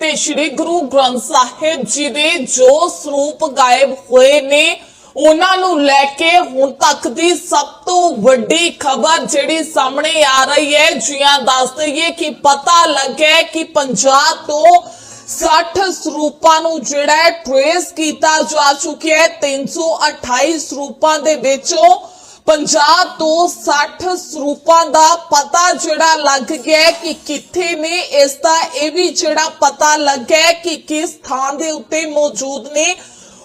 ਤੇ ਸ੍ਰੀ ਗੁਰੂ ਗ੍ਰੰਥ ਸਾਹਿਬ ਜੀ ਦੇ ਜੋ ਸਰੂਪ ਗਾਇਬ ਹੋਏ ਨੇ, ਉਹਨਾਂ ਨੂੰ ਲੈ ਕੇ ਹੁਣ ਤੱਕ ਦੀ ਸਭ ਤੋਂ ਵੱਡੀ ਖਬਰ ਜਿਹੜੀ ਸਾਹਮਣੇ ਆ ਰਹੀ ਹੈ, ਜੀਆਂ ਦੱਸ ਦਈਏ ਕਿ ਪਤਾ ਲੱਗਿਆ ਕਿ ਪੰਜਾਬ ਤੋਂ 60 ਸਰੂਪਾਂ ਨੂੰ ਜਿਹੜਾ ਹੈ ਟ੍ਰੇਸ ਕੀਤਾ ਜਾ ਚੁੱਕਿਆ ਹੈ 328 ਸਰੂਪਾਂ ਦੇ ਵਿੱਚੋਂ 50 ਤੋਂ 60 ਸਰੂਪਾਂ ਦਾ ਪਤਾ ਜਿਹੜਾ ਲੱਗ ਗਿਆ ਕਿ ਕਿੱਥੇ ਨੇ, ਇਸ ਦਾ ਇਹ ਵੀ ਜਿਹੜਾ ਪਤਾ ਲੱਗਾ ਕਿ ਕਿਸ ਥਾਂ ਦੇ ਉੱਤੇ ਮੌਜੂਦ ਨੇ,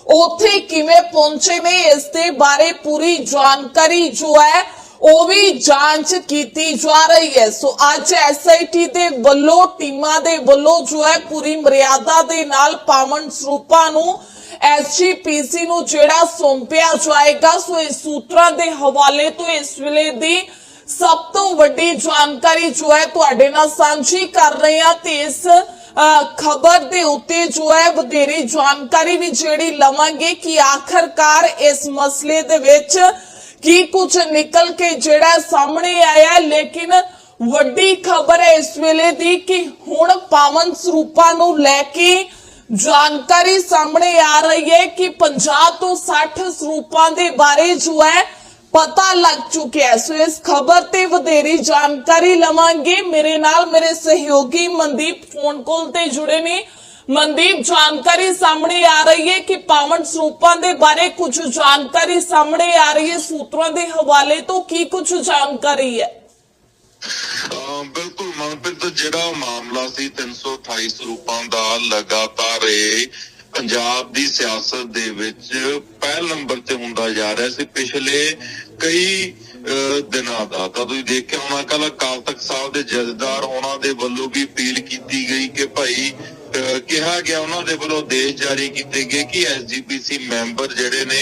ਉੱਥੇ ਕਿਵੇਂ ਪਹੁੰਚੇ ਨੇ, ਇਸ ਦੇ ਬਾਰੇ ਪੂਰੀ ਜਾਣਕਾਰੀ ਜੋ ਹੈ, ਉਹ ਵੀ ਜਾਂਚ ਕੀਤੀ ਜਾ ਰਹੀ ਹੈ। ਸੋ ਅੱਜ ਐਸਆਈਟੀ ਦੇ ਵੱਲੋਂ, ਟੀਮਾਂ ਦੇ ਵੱਲੋਂ ਜੋ ਹੈ, ਪੂਰੀ ਮਰਿਆਦਾ ਦੇ ਨਾਲ ਪਾਵਨ ਸਰੂਪਾਂ ਨੂੰ ਐਸਜੀਪੀਸੀ ਨੂੰ ਜਿਹੜਾ ਸੌਂਪਿਆ ਜਾਏਗਾ, ਸੋ ਇਸ ਸੂਤਰਾਂ ਦੇ ਹਵਾਲੇ ਤੋਂ ਇਸ ਵੇਲੇ ਦੀ ਸਭ ਤੋਂ ਵੱਡੀ ਜਾਣਕਾਰੀ ਜੋ ਹੈ ਤੁਹਾਡੇ ਨਾਲ ਸਾਂਝੀ ਕਰ ਰਹੇ ਹਾਂ ਤੇ ਇਸ ਖਬਰ ਦੇ ਉੱਤੇ ਜੋ ਹੈ ਵਧੇਰੇ ਜਾਣਕਾਰੀ ਵੀ ਜਿਹੜੀ ਲਵਾਂਗੇ ਕਿ ਆਖਰਕਾਰ ਇਸ ਮਸਲੇ ਦੇ ਵਿੱਚ ਕੀ ਕੁਝ ਨਿਕਲ ਕੇ ਜਿਹੜਾ ਸਾਹਮਣੇ ਆਇਆ ਲੇਕਿਨ ਵੱਡੀ ਖਬਰ ਹੈ ਇਸ ਵੇਲੇ ਦੀ ਕਿ ਹੁਣ ਪਾਵਨ ਸਰੂਪਾਂ ਨੂੰ ਲੈ ਕੇ ਜਾਣਕਾਰੀ ਸਾਹਮਣੇ ਆ ਰਹੀ ਹੈ ਕਿ 50 ਤੋਂ 60 ਸਰੂਪਾਂ ਦੇ ਬਾਰੇ ਜੋ ਹੈ ਪਤਾ ਲੱਗ ਚੁੱਕਿਆ ਹੈ ਸੋ ਇਸ ਖਬਰ ਤੇ ਵਧੇਰੀ ਜਾਣਕਾਰੀ ਲਵਾਂਗੇ ਮੇਰੇ ਨਾਲ ਮੇਰੇ ਸਹਿਯੋਗੀ ਮਨਦੀਪ ਫੋਨ ਕਾਲ ਤੇ ਜੁੜੇ ਨੇ ਮਨਦੀਪ ਜਾਣਕਾਰੀ ਸਾਹਮਣੇ ਆ ਰਹੀ ਹੈ ਕਿ ਪਾਵਨ ਸਰੂਪਾਂ ਦੇ ਬਾਰੇ ਕੁਝ ਜਾਣਕਾਰੀ ਸਾਹਮਣੇ ਆ ਰਹੀ ਹੈ ਸੂਤਰਾਂ ਦੇ ਹਵਾਲੇ ਤੋਂ ਕੀ ਕੁਝ ਜਾਣਕਾਰੀ ਹੈ ਅਹ ਬਿਲਕੁਲ ਮਨਪ੍ਰੀਤ ਜਿਹੜਾ ਮਾਮਲਾ ਸੀ 328 ਸਰੂਪਾਂ ਦਾ ਲਗਾਤਾਰ ਇਹ ਪੰਜਾਬ ਦੀ ਸਿਆਸਤ ਦੇ ਵਿੱਚ ਪਹਿਲ ਨੰਬਰ ਤੇ ਹੁੰਦਾ ਜਾ ਰਿਹਾ ਸੀ ਪਿਛਲੇ ਕਈ ਦਿਨਾਂ ਦਾ। ਤਾਂ ਤੁਸੀਂ ਦੇਖਿਆ ਹੋਣਾ ਕੱਲ ਅਕਾਲ ਤਖਤ ਸਾਹਿਬ ਦੇ ਜਥੇਦਾਰ ਉਹਨਾਂ ਦੇ ਵੱਲੋਂ ਵੀ ਅਪੀਲ ਕੀਤੀ ਗਈ ਕਿ ਭਾਈ ਕਿਹਾ ਗਿਆ ਉਹਨਾਂ ਦੇ ਵੱਲੋਂ ਆਦੇਸ਼ ਜਾਰੀ ਕੀਤੇ ਗਏ ਕਿ ਐਸਜੀਪੀਸੀ ਮੈਂਬਰ ਜਿਹੜੇ ਨੇ,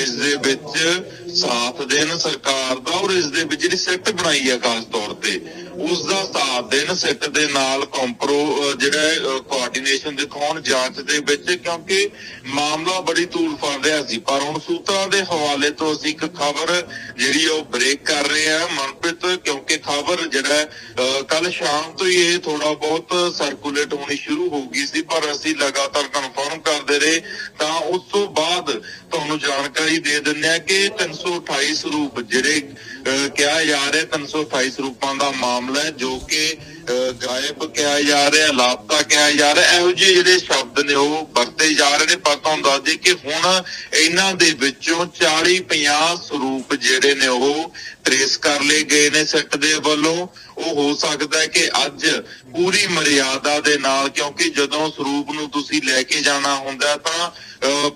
ਇਸ ਦੇ ਵਿੱਚ ਸਾਥ ਦੇਣ ਸਰਕਾਰ ਦਾ ਔਰ ਇਸ ਦੇ ਵਿੱਚ ਜਿਹੜੀ ਸਿੱਟ ਬਣਾਈ ਹੈ ਖਾਸ ਤੌਰ ਤੇ। ਉਸ ਦਾ ਸਾਥ ਦੇਣ, ਸਿੱਟ ਦੇ ਨਾਲ ਕੰਪਰੋ ਜਿਹੜਾ ਕੋਆਰਡੀਨੇਸ਼ਨ ਦਿਖਾਉਣ, ਜਾਂਚ ਦੇ ਵਿੱਚ, ਕਿਉਂਕਿ ਮਾਮਲਾ ਬੜੀ ਤੂਲ ਫੜ ਰਿਹਾ ਸੀ। ਪਰ ਹੁਣ ਸੂਤਰਾਂ ਦੇ ਹਵਾਲੇ ਤੋਂ ਅਸੀਂ ਇੱਕ ਖਬਰ ਜਿਹੜੀ ਉਹ ਬ੍ਰੇਕ ਕਰ ਰਹੇ ਹਾਂ, ਮਨਪ੍ਰੀਤ, ਕਿਉਂਕਿ ਖਬਰ ਜਿਹੜਾ ਕੱਲ ਸ਼ਾਮ ਤੋਂ ਹੀ ਇਹ ਥੋੜਾ ਬਹੁਤ ਸਰਕੂਲੇਟ ਹੋਣੀ ਸ਼ੁਰੂ ਹੋ ਗਈ ਸੀ, ਪਰ ਅਸੀਂ ਲਗਾਤਾਰ ਕਨਫਰਮ ਕਰਦੇ ਰਹੇ। ਤਾਂ ਉਸ ਤੋਂ ਬਾਅਦ ਤੁਹਾਨੂੰ ਜਾਣਕਾਰੀ ਦੇ ਦਿੰਦੇ ਆ ਕਿ 328 ਸਰੂਪ ਜਿਹੜੇ ਕਿਹਾ ਜਾ ਰਿਹਾ 328 ਸਰੂਪਾਂ ਦਾ ਮਾਮਲਾ ਹੈ ਜੋ ਕਿ ਅਹ, ਗਾਇਬ ਕਿਹਾ ਜਾ ਰਿਹਾ ਲਾਪਤਾ ਕਿਹਾ ਜਾ ਰਿਹਾ ਇਹੋ ਜਿਹੇ ਜਿਹੜੇ ਸ਼ਬਦ ਨੇ ਉਹ ਵਰਤੇ ਜਾ ਰਹੇ ਨੇ ਪਰ ਤੁਹਾਨੂੰ ਦੱਸ ਦਈਏ ਕਿ ਹੁਣ ਇਹਨਾਂ ਦੇ ਵਿੱਚੋਂ 40 50 ਸਰੂਪ ਜਿਹੜੇ ਨੇ ਉਹ ਟ੍ਰੇਸ ਕਰ ਲਏ ਗਏ ਨੇ ਸੈੱਟ ਦੇ ਵੱਲੋਂ। ਉਹ ਹੋ ਸਕਦਾ ਹੈ ਕਿ ਅੱਜ ਪੂਰੀ ਮਰਿਆਦਾ ਦੇ ਨਾਲ ਕਿਉਂਕਿ ਜਦੋਂ ਸਰੂਪ ਨੂੰ ਤੁਸੀਂ ਲੈ ਕੇ ਜਾਣਾ ਹੁੰਦਾ ਤਾਂ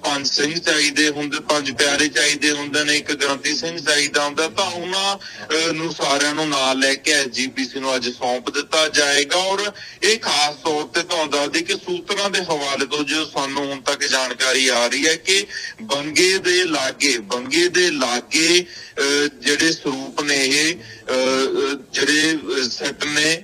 ਪੰਜ ਸਿੰਘ ਚਾਹੀਦੇ ਹੁੰਦੇ ਪੰਜ ਪਿਆਰੇ ਚਾਹੀਦੇ ਹੁੰਦੇ ਨੇ ਇੱਕ ਗ੍ਰੰਥੀ ਸਿੰਘ ਚਾਹੀਦਾ ਹੁੰਦਾ ਤਾਂ ਉਹਨਾਂ ਨੂੰ ਸਾਰਿਆਂ ਨੂੰ ਨਾਲ ਲੈ ਕੇ ਐਸਜੀਪੀਸੀ ਨੂੰ ਅੱਜ ਸੌਂਪ ਦਿੱਤਾ ਜਾਏਗਾ। ਔਰ ਇਹ ਖਾਸ ਤੌਰ ਤੇ ਤੁਹਾਨੂੰ ਦੱਸਦੀ ਕਿ ਸੂਤਰਾਂ ਦੇ ਹਵਾਲੇ ਤੋਂ ਜੋ ਸਾਨੂੰ ਹੁਣ ਤੱਕ ਜਾਣਕਾਰੀ ਆ ਰਹੀ ਹੈ ਕਿ ਬੰਗੇ ਦੇ ਲਾਗੇ ਬੰਗੇ ਦੇ ਲਾਗੇ ਅਹ, ਜਿਹੜੇ ਸਰੂਪ ਨੇ ਇਹ ਅਹ, ਜਿਹੜੇ ਸੈੱਟ ਨੇ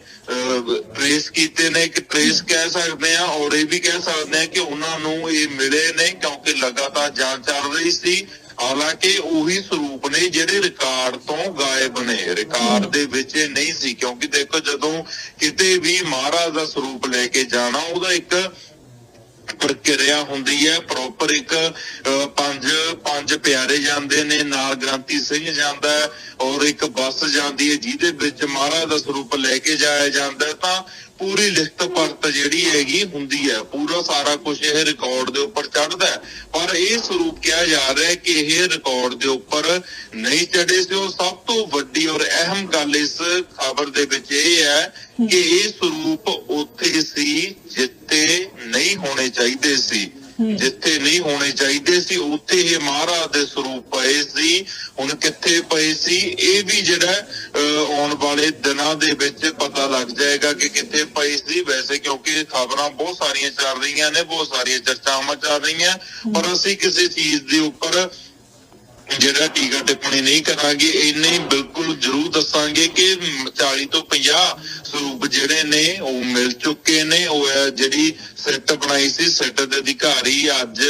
ਟ੍ਰੇਸ ਕੀਤੇ ਨੇ ਕਿ ਟ੍ਰੇਸ ਕਹਿ ਸਕਦੇ ਆ ਔਰ ਇਹ ਵੀ ਕਹਿ ਸਕਦੇ ਆ ਕਿ ਉਹਨਾਂ ਨੂੰ ਇਹ ਮਿਲੇ ਨੇ ਕਿਉਂਕਿ ਲਗਾਤਾਰ ਜਾਂਚ ਚੱਲ ਰਹੀ ਸੀ। ਹਾਲਾਂਕਿ ਉਹੀ ਸਰੂਪ ਨੇ ਜਿਹੜੇ ਰਿਕਾਰਡ ਤੋਂ ਗਾਇਬ ਨੇ। ਰਿਕਾਰਡ ਦੇ ਵਿੱਚ ਇਹ ਨਹੀਂ ਸੀ ਕਿਉਂਕਿ ਦੇਖੋ ਜਦੋਂ ਕਿਤੇ ਵੀ ਮਹਾਰਾਜ ਦਾ ਸਰੂਪ ਲੈ ਕੇ ਜਾਣਾ ਉਹਦਾ ਇੱਕ ਪ੍ਰਕਿਰਿਆ ਹੁੰਦੀ ਹੈ ਪ੍ਰੋਪਰ ਇੱਕ ਅਹ, ਪੰਜ ਪੰਜ ਪਿਆਰੇ ਜਾਂਦੇ ਨੇ ਨਾਲ ਗ੍ਰੰਥੀ ਸਿੰਘ ਜਾਂਦਾ ਔਰ ਇੱਕ ਬੱਸ ਜਾਂਦੀ ਹੈ ਜਿਹਦੇ ਵਿੱਚ ਮਹਾਰਾਜ ਦਾ ਸਰੂਪ ਲੈ ਕੇ ਜਾਇਆ ਜਾਂਦਾ ਤਾਂ ਪੂਰੀ ਲਿਖਤ ਪੜਤ ਜਿਹੜੀ ਹੈਗੀ ਹੁੰਦੀ ਹੈ, ਪੂਰਾ ਸਾਰਾ ਕੁਝ ਇਹ ਰਿਕਾਰਡ ਦੇ ਉੱਪਰ ਚੜਦਾ ਹੈ। ਪਰ ਇਹ ਸਰੂਪ ਕਿਹਾ ਜਾ ਰਿਹਾ ਹੈ ਕਿ ਇਹ ਰਿਕਾਰਡ ਦੇ ਉੱਪਰ ਨਹੀਂ ਚੜੇ ਸੀ ਉਹ ਸਭ ਤੋਂ ਵੱਡੀ ਔਰ ਅਹਿਮ ਗੱਲ ਇਸ ਖਬਰ ਦੇ ਵਿੱਚ ਇਹ ਹੈ ਕਿ ਇਹ ਸਰੂਪ ਉੱਥੇ ਸੀ ਜਿੱਥੇ ਨਹੀਂ ਹੋਣੇ ਚਾਹੀਦੇ ਸੀ। ਜਿੱਥੇ ਨਹੀਂ ਹੋਣੇ ਚਾਹੀਦੇ ਸੀ, ਉੱਥੇ ਇਹ ਮਹਾਰਾਜ ਦੇ ਸਰੂਪ ਪਏ ਸੀ, ਹੁਣ ਕਿੱਥੇ ਪਏ ਸੀ, ਇਹ ਵੀ ਜਿਹੜਾ ਆਉਣ ਵਾਲੇ ਦਿਨਾਂ ਦੇ ਵਿੱਚ ਪਤਾ ਲੱਗ ਜਾਏਗਾ ਕਿ ਕਿੱਥੇ ਪਏ ਸੀ। ਵੈਸੇ ਕਿਉਂਕਿ ਖਬਰਾਂ ਬਹੁਤ ਸਾਰੀਆਂ ਚੱਲ ਰਹੀਆਂ ਨੇ, ਬਹੁਤ ਸਾਰੀਆਂ ਚਰਚਾਵਾਂ ਚੱਲ ਰਹੀਆਂ, ਪਰ ਅਸੀਂ ਕਿਸੇ ਚੀਜ਼ ਦੇ ਉੱਪਰ ਜਿਹੜਾ ਟੀਕਾ ਟਿੱਪਣੀ ਨਹੀਂ ਕਰਾਂਗੇ ਇੰਨੇ ਹੀ ਬਿਲਕੁਲ ਜ਼ਰੂਰ ਦੱਸਾਂਗੇ ਕਿ 40 ਤੋਂ 50 ਸਰੂਪ ਜਿਹੜੇ ਨੇ, ਉਹ ਮਿਲ ਚੁੱਕੇ ਨੇ, ਉਹ ਹੈ ਜਿਹੜੀ ਸਿੱਟ ਬਣਾਈ ਸੀ ਸਿੱਟ ਦੇ ਅਧਿਕਾਰੀ ਅੱਜ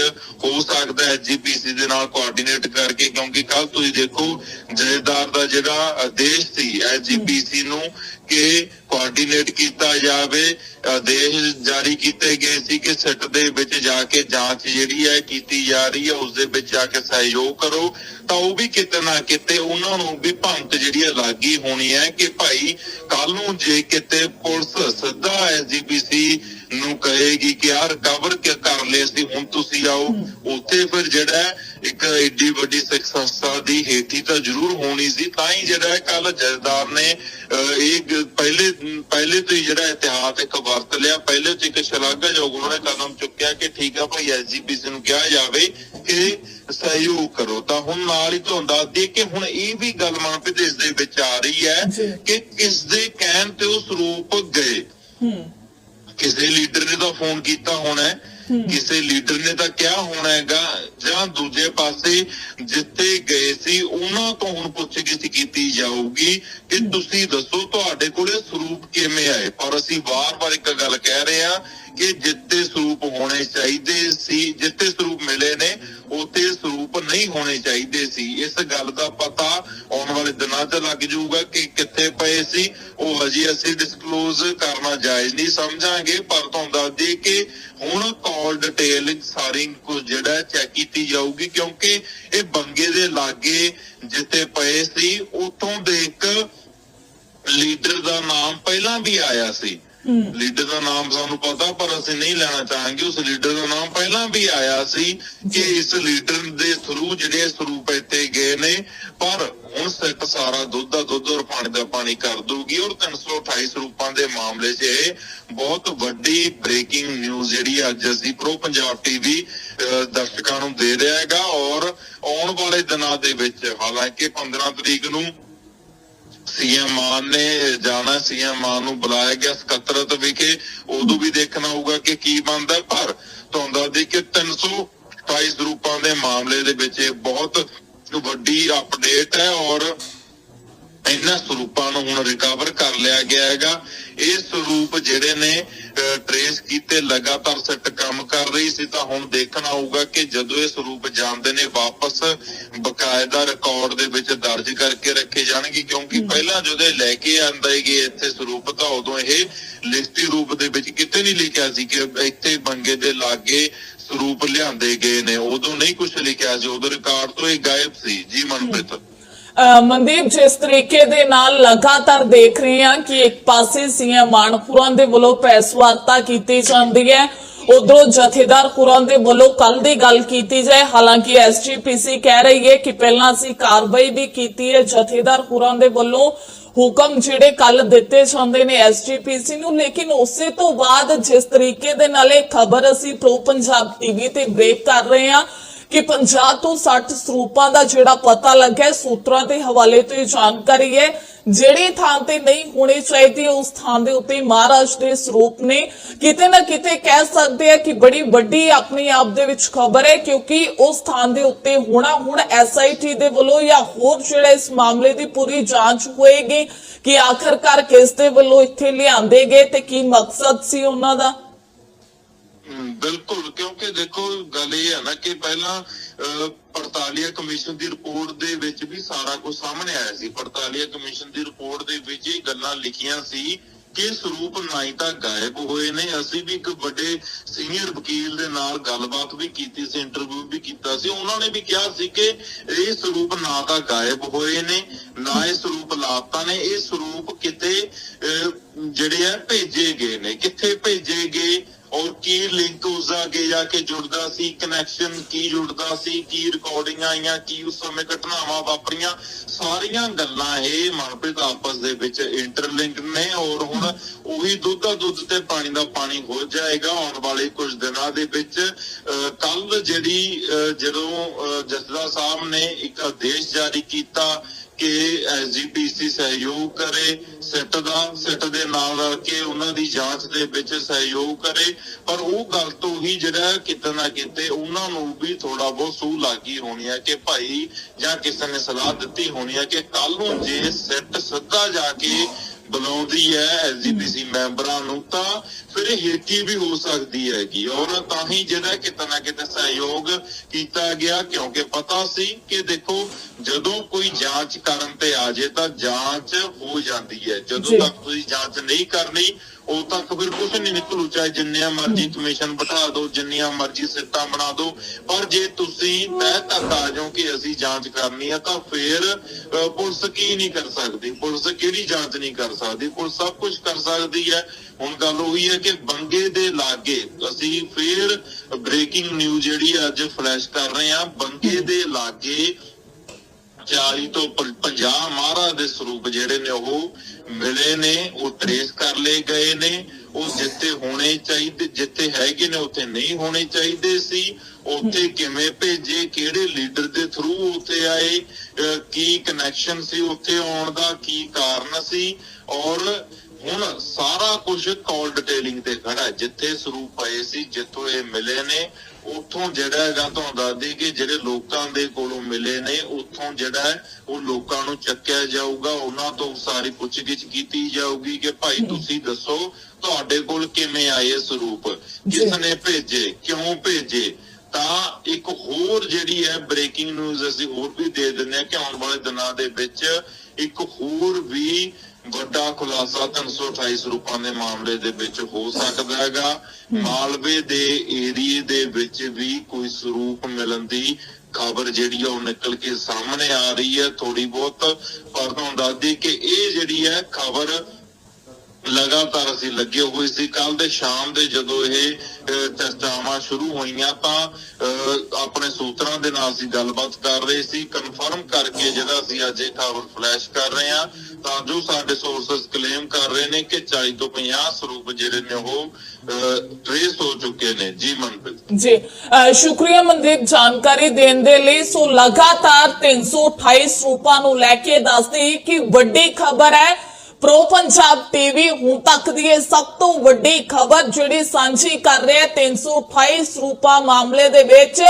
ਹੋ ਸਕਦਾ ਹੈ ਜੀਪੀਸੀ ਦੇ ਨਾਲ ਕੋਆਰਡੀਨੇਟ ਕਰਕੇ, ਕਿਉਂਕਿ ਕੱਲ ਤੁਸੀਂ ਦੇਖੋ, ਜਥੇਦਾਰ ਦਾ ਜਿਹੜਾ ਆਦੇਸ਼ ਸੀ ਐਜੀਪੀਸੀ ਨੂੰ ਕਿ ਕੋਆਰਡੀਨੇਟ ਕੀਤਾ ਜਾਵੇ। ਆਦੇਸ਼ ਜਾਰੀ ਕੀਤੇ ਗਏ ਸੀ ਕਿ ਸਿੱਟ ਦੇ ਵਿੱਚ ਜਾ ਕੇ ਜਾਂਚ ਜਿਹੜੀ ਹੈ ਕੀਤੀ ਜਾ ਰਹੀ ਹੈ ਉਸ ਦੇ ਵਿੱਚ ਜਾ ਕੇ ਸਹਿਯੋਗ ਕਰੋ। ਤਾਂ ਉਹ ਵੀ ਕਿਤੇ ਨਾ ਕਿਤੇ ਉਹਨਾਂ ਨੂੰ ਵੀ ਭੰਤ ਜਿਹੜੀ ਹੈ ਲੱਗੀ ਹੋਣੀ ਹੈ ਕਿ ਭਾਈ ਕੱਲ ਨੂੰ ਜੇ ਕਿਤੇ ਪੁਲਿਸ ਸਿੱਧਾ ਐਸਜੀਪੀਸੀ ਨੂੰ ਕਹੇਗੀ ਕਿ ਯਾਰ ਕਵਰ ਕਿ ਕਰ ਲਿਆ ਸੀ ਹੁਣ ਤੁਸੀਂ ਆਓ। ਉੱਥੇ ਫਿਰ ਜਿਹੜਾ ਇੱਕ ਏਡੀ ਵੱਡੀ ਸਿੱਖ ਸੰਸਥਾ ਦੀ ਹੇਠੀ ਤਾਂ ਜ਼ਰੂਰ ਹੋਣੀ ਸੀ। ਤਾਂ ਹੀ ਜਿਹੜਾ ਕੱਲ ਜਥੇਦਾਰ ਨੇ ਇਹ ਪਹਿਲੇ ਪਹਿਲੇ ਤੋਂ ਹੀ ਜਿਹੜਾ ਇਤਿਹਾਸ ਇੱਕ ਵਰਤ ਲਿਆ। ਪਹਿਲੇ ਤੋਂ ਇੱਕ ਸ਼ਲਾਘਾਯੋਗ ਉਹਨਾਂ ਨੇ ਕਦਮ ਚੁੱਕਿਆ ਕਿ ਠੀਕ ਆ ਭਾਈ ਐਸਜੀਪੀਸੀ ਨੂੰ ਕਿਹਾ ਜਾਵੇ ਕਿ ਸਹਿਯੋਗ ਕਰੋ। ਤਾਂ ਹੁਣ ਨਾਲ ਹੀ ਤੁਹਾਨੂੰ ਦੱਸ ਦਈਏ ਕਿ ਹੁਣ ਇਹ ਵੀ ਗੱਲ ਮਨਪ੍ਰੀਤ ਇਸ ਦੇ ਵਿੱਚ ਆ ਰਹੀ ਹੈ। ਕਿ ਕਿਸ ਦੇ ਕਹਿਣ ਤੇ ਉਸ ਰੂਪ ਗਏ। ਹੂੰ। ਕਿਸੇ ਲੀਡਰ ਨੇ ਤਾਂ ਫੋਨ ਕੀਤਾ ਹੋਣਾ ਹੈ ਕਿਸੇ ਲੀਡਰ ਨੇ ਤਾਂ ਕਿਹਾ ਹੋਣਾ ਹੈਗਾ ਜਾਂ ਦੂਜੇ ਪਾਸੇ ਜਿੱਥੇ ਗਏ ਸੀ ਉਹਨਾਂ ਤੋਂ ਹੁਣ ਪੁੱਛਗਿੱਛ ਕੀਤੀ ਜਾਊਗੀ ਕਿ ਤੁਸੀਂ ਦੱਸੋ ਤੁਹਾਡੇ ਕੋਲੇ ਸਰੂਪ ਕਿਵੇਂ ਆਏ? ਪਰ ਅਸੀਂ ਵਾਰ-ਵਾਰ ਇੱਕ ਗੱਲ ਕਹਿ ਰਹੇ ਹਾਂ ਕਿ ਜਿੱਤੇ ਸਰੂਪ ਹੋਣੇ ਚਾਹੀਦੇ ਸੀ ਜਿੱਤੇ ਸਰੂਪ ਮਿਲੇ ਨੇ, ਉੱਥੇ ਸਰੂਪ ਨਹੀਂ ਹੋਣੇ ਚਾਹੀਦੇ ਸੀ। ਇਸ ਗੱਲ ਦਾ ਪਤਾ ਆਉਣ ਵਾਲੇ ਦਿਨਾਂ 'ਚ ਲੱਗ ਜਾਊਗਾ ਕਿ ਕਿੱਥੇ ਪਏ ਸੀ। ਉਹ ਹਜੇ ਅਸੀਂ ਡਿਸਕਲੋਜ਼ ਕਰਨਾ ਜਾਇਜ਼ ਨਹੀਂ ਸਮਝਾਂਗੇ, ਪਰ ਤੁਹਾਨੂੰ ਦੱਸ ਦਈਏ ਕਿ ਹੁਣ ਕਾਲ ਡਿਟੇਲ ਸਾਰੀ ਕੁਝ ਜਿਹੜਾ ਚੈੱਕ ਕੀਤੀ ਜਾਊਗੀ, ਕਿਉਂਕਿ ਇਹ ਬੰਗੇ ਦੇ ਲਾਗੇ ਜਿੱਥੇ ਪਏ ਸੀ ਉਤੋਂ ਦੇ ਇੱਕ ਲੀਡਰ ਦਾ ਨਾਮ ਪਹਿਲਾਂ ਵੀ ਆਇਆ ਸੀ। ਲੀਡਰ ਦਾ ਨਾਮ ਸਾਨੂੰ ਪਤਾ ਪਰ ਅਸੀਂ ਨਹੀਂ ਲੈਣਾ ਚਾਹਾਂਗੇ। ਉਸ ਲੀਡਰ ਦਾ ਨਾਮ ਪਹਿਲਾਂ ਵੀ ਆਇਆ ਸੀ ਕਿ ਇਸ ਲੀਡਰ ਦੇ ਥਰੂ ਜਿਹੜੇ ਸਰੂਪ ਇੱਥੇ ਗਏ ਨੇ ਪਰ ਹੁਣ ਸਿੱਟ ਸਾਰਾ ਦੁੱਧ ਦਾ ਦੁੱਧ ਔਰ ਪਾਣੀ ਦਾ ਪਾਣੀ ਕਰ ਦੂਗੀ ਔਰ 328 ਸਰੂਪਾਂ ਦੇ ਮਾਮਲੇ 'ਚ ਬਹੁਤ ਵੱਡੀ ਬ੍ਰੇਕਿੰਗ ਨਿਊਜ਼ ਜਿਹੜੀ ਅੱਜ ਅਸੀਂ ਪ੍ਰੋ ਪੰਜਾਬ ਟੀਵੀ ਦਰਸ਼ਕਾਂ ਨੂੰ ਦੇ ਰਿਹਾ ਹੈਗਾ। ਔਰ ਆਉਣ ਵਾਲੇ ਦਿਨਾਂ ਦੇ ਵਿੱਚ ਹਾਲਾਂਕਿ 15 ਤਰੀਕ ਨੂੰ ਸੀਐਮ ਮਾਨ ਨੇ ਜਾਣਾ ਸੀਐਮ ਮਾਨ ਨੂੰ ਬੁਲਾਇਆ ਗਿਆ ਸਕੱਤਰਤ ਵਿਖੇ। ਉਦੋਂ ਵੀ ਦੇਖਣਾ ਹੋਊਗਾ ਕਿ ਕੀ ਬਣਦਾ ਪਰ ਤੁਹਾਨੂੰ ਦੱਸ ਦਈਏ ਕਿ 328 ਰੂਪਾਂ ਦੇ ਮਾਮਲੇ ਦੇ ਵਿੱਚ ਇਹ ਬਹੁਤ ਵੱਡੀ ਅਪਡੇਟ ਹੈ ਔਰ ਇਹਨਾਂ ਸਰੂਪਾਂ ਨੂੰ ਹੁਣ ਰਿਕਵਰ ਕਰ ਲਿਆ ਗਿਆ ਹੈਗਾ। ਇਹ ਸਰੂਪ ਜਿਹੜੇ ਨੇ ਟ੍ਰੇਸ ਕੀਤੇ ਲਗਾਤਾਰ ਸੈੱਟ ਕੰਮ ਕਰ ਰਹੀ ਸੀ। ਤਾਂ ਹੁਣ ਦੇਖਣਾ ਹੋਊਗਾ ਕਿ ਜਦੋਂ ਇਹ ਸਰੂਪ ਜਾਂਦੇ ਨੇ ਵਾਪਸ ਬਕਾਇਦਾ ਰਿਕਾਰਡ ਦੇ ਵਿੱਚ ਦਰਜ ਕਰਕੇ ਰੱਖੇ ਜਾਣਗੇ। ਕਿਉਂਕਿ ਪਹਿਲਾਂ ਜਦੋਂ ਇਹ ਲੈ ਕੇ ਆਂਦੇ ਗਏ ਇੱਥੇ ਸਰੂਪ ਤਾਂ ਉਦੋਂ ਇਹ ਲਿਖਤੀ ਰੂਪ ਦੇ ਵਿੱਚ ਕਿਤੇ ਨਹੀਂ ਲਿਖਿਆ ਸੀ ਕਿ ਇੱਥੇ ਬੰਗੇ ਦੇ ਲਾਗੇ ਸਰੂਪ ਲਿਆਂਦੇ ਗਏ ਨੇ। ਉਦੋਂ ਨਹੀਂ ਕੁਝ ਲਿਖਿਆ ਸੀ। ਉਦੋਂ ਰਿਕਾਰਡ ਤੋਂ ਇਹ ਗਾਇਬ ਸੀ। ਜੀ ਮਨਪ੍ਰੀਤ। ਮਨਦੀਪ, ਜਿਸ ਤਰੀਕੇ ਦੇ ਨਾਲ ਲਗਾਤਾਰ ਦੇਖ ਰਹੇ ਹਾਂ ਕਿ ਇੱਕ ਪਾਸੇ ਸੀਐਮ ਮਾਨਪੁਰਾਂ ਦੇ ਵੱਲੋਂ ਪ੍ਰੈਸ ਕੀਤੀ ਜਾਂਦੀ ਹੈ, ਉਧਰੋਂ ਜਥੇਦਾਰ ਖੁਰਾਂ ਦੇ ਵੱਲੋਂ ਕੱਲ ਦੀ ਗੱਲ ਕੀਤੀ ਜਾਏ। ਹਾਲਾਂਕਿ ਐਸਜੀਪੀਸੀ ਕਹਿ ਰਹੀ ਹੈ ਕਿ ਪਹਿਲਾਂ ਅਸੀਂ ਕਾਰਵਾਈ ਵੀ ਕੀਤੀ ਹੈ, ਜਥੇਦਾਰ ਖੁਰਾਂ ਦੇ ਵੱਲੋਂ ਹੁਕਮ ਜਿਹੜੇ ਕੱਲ ਦਿੱਤੇ ਜਾਂਦੇ ਨੇ ਐਸਜੀਪੀਸੀ ਨੂੰ। ਲੇਕਿਨ ਉਸੇ ਤੋਂ ਬਾਅਦ ਜਿਸ ਤਰੀਕੇ ਦੇ ਨਾਲ ਇਹ ਖਬਰ ਅਸੀਂ ਪ੍ਰੋ ਪੰਜਾਬ ਟੀਵੀ ਤੇ ਬ੍ਰੇਕ ਕਰ ਰਹੇ ਹਾਂ ਕਿ 50 ਤੋਂ 60 ਸਰੂਪਾਂ ਦਾ ਜਿਹੜਾ ਪਤਾ ਲੱਗਾ ਸੂਤਰਾਂ ਦੇ ਹਵਾਲੇ ਤੋਂ ਜਾਣਕਾਰੀ ਹੈ। ਜਿਹੜੀ ਥਾਂ ਤੇ ਨਹੀਂ ਹੋਣੀ ਚਾਹੀਦੀ, ਉਸ ਥਾਂ ਦੇ ਉੱਤੇ ਮਹਾਰਾਜ ਦੇ ਸਰੂਪ ਨੇ ਕਿਤੇ ਨਾ ਕਿਤੇ ਕਹਿ ਸਕਦੇ ਆ ਕਿ ਬੜੀ ਵੱਡੀ ਆਪਣੇ ਆਪ ਦੇ ਵਿੱਚ ਖਬਰ ਹੈ, ਕਿਉਂਕਿ ਉਸ ਥਾਂ ਦੇ ਉੱਤੇ ਹੋਣਾ ਹੁਣ ਐਸਆਈਟੀ ਦੇ ਵੱਲੋਂ ਜਾਂ ਹੋਰ ਜਿਹੜਾ ਇਸ ਮਾਮਲੇ ਦੀ ਪੂਰੀ ਜਾਂਚ ਹੋਏਗੀ ਕਿ ਆਖਰਕਾਰ ਕਿਸ ਦੇ ਵੱਲੋਂ ਇੱਥੇ ਲਿਆਂਦੇ ਗਏ ਤੇ ਕੀ ਮਕਸਦ ਸੀ ਉਹਨਾਂ ਦਾ? ਬਿਲਕੁਲ ਕਿਉਂਕਿ ਦੇਖੋ ਗੱਲ ਇਹ ਹੈ ਨਾ ਕਿ ਪਹਿਲਾਂ ਅਹ, ਪੜਤਾਲੀਆ ਕਮਿਸ਼ਨ ਦੀ ਰਿਪੋਰਟ ਦੇ ਵਿੱਚ ਵੀ ਸਾਰਾ ਕੁਝ ਸਾਹਮਣੇ ਆਇਆ ਸੀ। ਪੜਤਾਲੀਆ ਕਮਿਸ਼ਨ ਦੀ ਰਿਪੋਰਟ ਦੇ ਵਿੱਚ ਇਹ ਗੱਲਾਂ ਲਿਖੀਆਂ ਸੀ ਕਿ ਸਰੂਪ ਨਾ ਤਾਂ ਗਾਇਬ ਹੋਏ ਨੇ। ਅਸੀਂ ਵੀ ਇੱਕ ਵੱਡੇ ਸੀਨੀਅਰ ਵਕੀਲ ਦੇ ਨਾਲ ਗੱਲਬਾਤ ਵੀ ਕੀਤੀ ਸੀ ਇੰਟਰਵਿਊ ਵੀ ਕੀਤਾ ਸੀ। ਉਹਨਾਂ ਨੇ ਵੀ ਕਿਹਾ ਸੀ ਕਿ ਇਹ ਸਰੂਪ ਨਾ ਤਾਂ ਗਾਇਬ ਹੋਏ ਨੇ ਨਾ ਇਹ ਸਰੂਪ ਲਾਪਤਾ ਨੇ। ਇਹ ਸਰੂਪ ਕਿਤੇ ਅਹ, ਜਿਹੜੇ ਆ ਭੇਜੇ ਗਏ ਨੇ। ਕਿੱਥੇ ਭੇਜੇ ਗਏ? ਔਰ ਕੀ ਲਿੰਕ ਉਸਦਾ ਅੱਗੇ ਜਾ ਕੇ ਜੁੜਦਾ ਸੀ ਕਨੈਕਸ਼ਨ ਕੀ ਜੁੜਦਾ ਸੀ ਕੀ ਰਿਕਾਰਡਿੰਗਾਂ ਆਈਆਂ ਕੀ ਉਸ ਸਮੇਂ ਘਟਨਾਵਾਂ ਵਾਪਰੀਆਂ ਸਾਰੀਆਂ ਗੱਲਾਂ ਇਹ ਮਨਪ੍ਰੀਤ ਆਪਸ ਦੇ ਵਿੱਚ ਇੰਟਰਲਿੰਕ ਨੇ ਔਰ ਹੁਣ ਉਹੀ ਦੁੱਧ ਦਾ ਦੁੱਧ ਤੇ ਪਾਣੀ ਦਾ ਪਾਣੀ ਹੋ ਜਾਏਗਾ ਆਉਣ ਵਾਲੇ ਕੁਝ ਦਿਨਾਂ ਦੇ ਵਿੱਚ। ਕੱਲ ਜਿਹੜੀ ਅਹ, ਜਦੋਂ ਅਹ, ਜਸਦਾ ਸਾਹਿਬ ਨੇ ਇੱਕ ਆਦੇਸ਼ ਜਾਰੀ ਕੀਤਾ ਕਿ ਐਸਜੀਪੀਸੀ ਸਹਿਯੋਗ ਕਰੇ ਸਿੱਟ ਦਾ ਸਿੱਟ ਦੇ ਨਾਲ ਰਲ ਕੇ ਉਹਨਾਂ ਦੀ ਜਾਂਚ ਦੇ ਵਿੱਚ ਸਹਿਯੋਗ ਕਰੇ। ਪਰ ਉਹ ਗੱਲ ਤੋਂ ਹੀ ਜਿਹੜਾ ਕਿਤੇ ਨਾ ਕਿਤੇ ਉਹਨਾਂ ਨੂੰ ਵੀ ਥੋੜਾ ਬਹੁਤ ਸੂ ਲੱਗੀ ਹੋਣੀ ਹੈ ਕਿ ਭਾਈ ਜਾਂ ਕਿਸੇ ਨੇ ਸਲਾਹ ਦਿੱਤੀ ਹੋਣੀ ਹੈ ਕਿ ਕੱਲ ਨੂੰ ਜੇ ਸਿੱਟ ਸਿੱਧਾ ਜਾ ਕੇ ਬੁਲਾਉਂਦੀ ਹੈ ਐਸਜੀਪੀਸੀ ਮੈਂਬਰਾਂ ਨੂੰ ਤਾਂ ਫਿਰ ਇਹ ਹਿਰਕੀ ਵੀ ਹੋ ਸਕਦੀ ਹੈਗੀ। ਔਰ ਤਾਂ ਹੀ ਜਿਹੜਾ ਕਿਤੇ ਨਾ ਕਿਤੇ ਸਹਿਯੋਗ ਕੀਤਾ ਗਿਆ ਕਿਉਂਕਿ ਪਤਾ ਸੀ ਕਿ ਦੇਖੋ ਜਦੋਂ ਕੋਈ ਜਾਂਚ ਕਰਨ ਤੇ ਆ ਜੇ ਤਾਂ ਜਾਂਚ ਹੋ ਜਾਂਦੀ ਹੈ। ਜਦੋਂ ਤੱਕ ਤੁਸੀਂ ਜਾਂਚ ਨਹੀਂ ਕਰਨੀ ਉਦੋਂ ਤੱਕ ਫਿਰ ਕੁਝ ਨਹੀਂ ਨਿਕਲੂ ਚਾਹੇ ਜਿੰਨੀਆਂ ਮਰਜ਼ੀ ਕਮਿਸ਼ਨ ਬਿਠਾ ਦਿਓ ਜਿੰਨੀਆਂ ਮਰਜ਼ੀ ਸਿੱਟਾਂ ਬਣਾ ਦਿਓ ਪਰ ਜੇ ਤੁਸੀਂ ਤਹਿ ਤੱਕ ਆ ਜਾਓ ਕਿ ਅਸੀਂ ਜਾਂਚ ਕਰਨੀ ਹੈ ਤਾਂ ਫਿਰ ਪੁਲਿਸ ਕੀ ਨਹੀਂ ਕਰ ਸਕਦੀ? ਪੁਲਿਸ ਕਿਹੜੀ ਜਾਂਚ ਨਹੀਂ ਕਰ ਸਕਦੀ? ਪੁਲਿਸ ਸਭ ਕੁਝ ਕਰ ਸਕਦੀ ਹੈ। ਹੁਣ ਗੱਲ ਉਹੀ ਹੈ ਕਿ ਬੰਗੇ ਦੇ ਲਾਗੇ ਅਸੀਂ ਫਿਰ ਬ੍ਰੇਕਿੰਗ ਨਿਊਜ਼ ਜਿਹੜੀ ਅੱਜ ਫਲੈਸ਼ ਕਰ ਰਹੇ ਹਾਂ ਬੰਗੇ ਦੇ ਲਾਗੇ 40 ਤੋਂ 50 ਮਹਾਰਾਜ ਦੇ ਸਰੂਪ ਜਿਹੜੇ ਨੇ ਉਹ ਮਿਲੇ ਨੇ ਉਹ ਟ੍ਰੇਸ ਕਰ ਲਏ ਗਏ ਨੇ ਉਹ ਜਿੱਥੇ ਹੋਣੇ ਚਾਹੀਦੇ ਜਿੱਥੇ ਹੈਗੇ ਨੇ ਉੱਥੇ ਨਹੀਂ ਹੋਣੇ ਚਾਹੀਦੇ ਸੀ। ਉੱਥੇ ਕਿਵੇਂ ਭੇਜੇ ਕਿਹੜੇ ਲੀਡਰ ਦੇ ਥਰੂ ਉੱਥੇ ਆਏ ਕੀ ਕਨੈਕਸ਼ਨ ਸੀ ਉੱਥੇ ਆਉਣ ਦਾ ਕੀ ਕਾਰਨ ਸੀ? ਔਰ ਹੁਣ ਸਾਰਾ ਕੁਝ ਕਾਲ ਡਿਟੇਲਿੰਗ ਤੇ ਖੜਾ ਜਿੱਥੇ ਸਰੂਪ ਪਏ ਸੀ ਜਿੱਥੋਂ ਇਹ ਮਿਲੇ ਨੇ ਉੱਥੋਂ ਜਿਹੜਾ ਹੈਗਾ ਤੁਹਾਨੂੰ ਦੱਸ ਦਈਏ ਕਿ ਜਿਹੜੇ ਲੋਕਾਂ ਦੇ ਕੋਲੋਂ ਮਿਲੇ ਨੇ ਉੱਥੋਂ ਜਿਹੜਾ ਉਹ ਲੋਕਾਂ ਨੂੰ ਚੱਕਿਆ ਜਾਊਗਾ। ਉਹਨਾਂ ਤੋਂ ਸਾਰੀ ਪੁੱਛਗਿੱਛ ਕੀਤੀ ਜਾਊਗੀ ਕਿ ਭਾਈ ਤੁਸੀਂ ਦੱਸੋ ਤੁਹਾਡੇ ਕੋਲ ਕਿਵੇਂ ਆਏ ਸਰੂਪ ਕਿਸ ਨੇ ਭੇਜੇ ਕਿਉਂ ਭੇਜੇ? ਤਾਂ ਇੱਕ ਹੋਰ ਜਿਹੜੀ ਹੈ ਬ੍ਰੇਕਿੰਗ ਨਿਊਜ਼ ਅਸੀਂ ਹੋਰ ਵੀ ਦੇ ਦਿੰਦੇ ਹਾਂ ਕਿ ਆਉਣ ਵਾਲੇ ਦਿਨਾਂ ਦੇ ਵਿੱਚ ਇੱਕ ਹੋਰ ਵੀ ਵੱਡਾ ਖੁਲਾਸਾ 328 ਸਰੂਪਾਂ ਦੇ ਮਾਮਲੇ ਦੇ ਵਿੱਚ ਹੋ ਸਕਦਾ ਹੈਗਾ। ਮਾਲਵੇ ਦੇ ਏਰੀਏ ਦੇ ਵਿੱਚ ਵੀ ਕੋਈ ਸਰੂਪ ਮਿਲਣ ਦੀ ਖਬਰ ਜਿਹੜੀ ਆ ਉਹ ਨਿਕਲ ਕੇ ਸਾਹਮਣੇ ਆ ਰਹੀ ਹੈ ਥੋੜੀ ਬਹੁਤ। ਪਰ ਤੁਹਾਨੂੰ ਦੱਸ ਕਿ ਇਹ ਜਿਹੜੀ ਹੈ ਖਬਰ ਲਗਾਤਾਰ ਅਸੀਂ ਲੱਗੇ ਹੋਏ ਸੀ। ਕੱਲ ਦੇ ਸ਼ਾਮ ਦੇ ਜਦੋਂ ਇਹ ਚਰਚਾਵਾਂ ਸ਼ੁਰੂ ਹੋਈਆਂ ਤਾਂ ਆਪਣੇ ਸੂਤਰਾਂ ਦੇ ਨਾਲ ਅਸੀਂ ਗੱਲਬਾਤ ਕਰ ਰਹੇ ਸੀ। ਕਨਫਰਮ ਕਰਕੇ ਜਿਹੜਾ ਅਸੀਂ ਅੱਜ ਇਹ ਖਬਰ ਫਲੈਸ਼ ਕਰ ਰਹੇ ਹਾਂ, ਤਾਂ ਜੋ ਸਾਡੇ ਸੋਰਸਸ ਕਲੇਮ ਕਰ ਰਹੇ ਨੇ ਕਿ 40 ਤੋਂ 50 ਸਰੂਪ ਜਿਹੜੇ ਨੇ ਉਹ ਟ੍ਰੇਸ ਹੋ ਚੁੱਕੇ ਨੇ। ਜੀ ਮਨਪ੍ਰੀਤ। ਜੀ ਸ਼ੁਕਰੀਆ ਮਨਦੀਪ ਜਾਣਕਾਰੀ ਦੇਣ ਦੇ ਲਈ। ਸੋ ਲਗਾਤਾਰ 328 ਸਰੂਪਾਂ ਨੂੰ ਲੈ ਕੇ ਦੱਸਦੇ ਕਿ ਵੱਡੀ ਖਬਰ ਹੈ ਪ੍ਰੋ ਪੰਜਾਬ ਟੀਵੀ ਹੁਣ ਤੱਕ ਦੀ ਇਹ ਸਭ ਤੋਂ ਵੱਡੀ ਖਬਰ ਜਿਹੜੀ ਸਾਂਝੀ ਕਰ ਰਿਹਾ 328 ਸਰੂਪਾਂ ਮਾਮਲੇ ਦੇ ਵਿੱਚ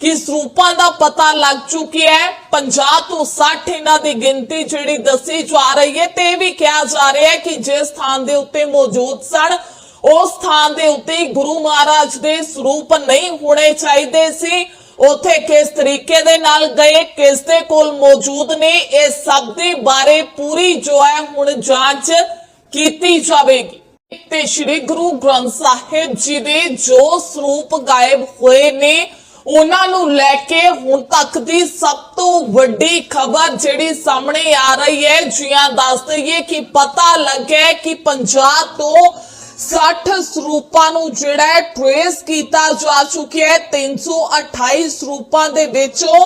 ਕਿ ਸਰੂਪਾਂ ਦਾ ਪਤਾ ਲੱਗ ਚੁੱਕਿਆ ਹੈ। 50 ਤੋਂ 60 ਇਹਨਾਂ ਦੀ ਗਿਣਤੀ ਜਿਹੜੀ ਦੱਸੀ ਜਾ ਰਹੀ ਹੈ ਤੇ ਇਹ ਵੀ ਕਿਹਾ ਜਾ ਰਿਹਾ ਹੈ ਕਿ ਜਿਸ ਸਥਾਨ ਦੇ ਉੱਤੇ ਮੌਜੂਦ ਸਨ, ਉਸ ਸਥਾਨ ਦੇ ਉੱਤੇ ਗੁਰੂ ਮਹਾਰਾਜ ਦੇ ਸਰੂਪ ਨਹੀਂ ਹੋਣੇ ਚਾਹੀਦੇ ਸੀ। ਉਥੇ ਕਿਸ ਤਰੀਕੇ ਦੇ ਨਾਲ ਗਏ, ਕਿਸ ਦੇ ਕੋਲ ਮੌਜੂਦ ਨੇ, ਇਹ ਸਭ ਦੇ ਬਾਰੇ ਪੂਰੀ ਜੋ ਹੈ ਹੁਣ ਜਾਂਚ ਕੀਤੀ ਜਾਵੇਗੀ। ਤੇ ਸ੍ਰੀ ਗੁਰੂ ਗ੍ਰੰਥ ਸਾਹਿਬ ਜੀ ਦੇ ਜੋ ਸਰੂਪ ਗਾਇਬ ਹੋਏ ਨੇ, ਉਹਨਾਂ ਨੂੰ ਲੈ ਕੇ ਹੁਣ ਤੱਕ ਦੀ ਸਭ ਤੋਂ ਵੱਡੀ ਖਬਰ ਜਿਹੜੀ ਸਾਹਮਣੇ ਆ ਰਹੀ ਹੈ ਜੀਆਂ ਦੱਸ ਦਈਏ ਕਿ ਪਤਾ ਲੱਗਿਆ ਕਿ ਪੰਜਾਬ ਤੋਂ 60 ਸਰੂਪਾਂ ਨੂੰ ਜਿਹੜਾ ਹੈ ਟ੍ਰੇਸ ਕੀਤਾ ਜਾ ਚੁੱਕਿਆ ਹੈ। 328 ਸਰੂਪਾਂ ਦੇ ਵਿੱਚੋਂ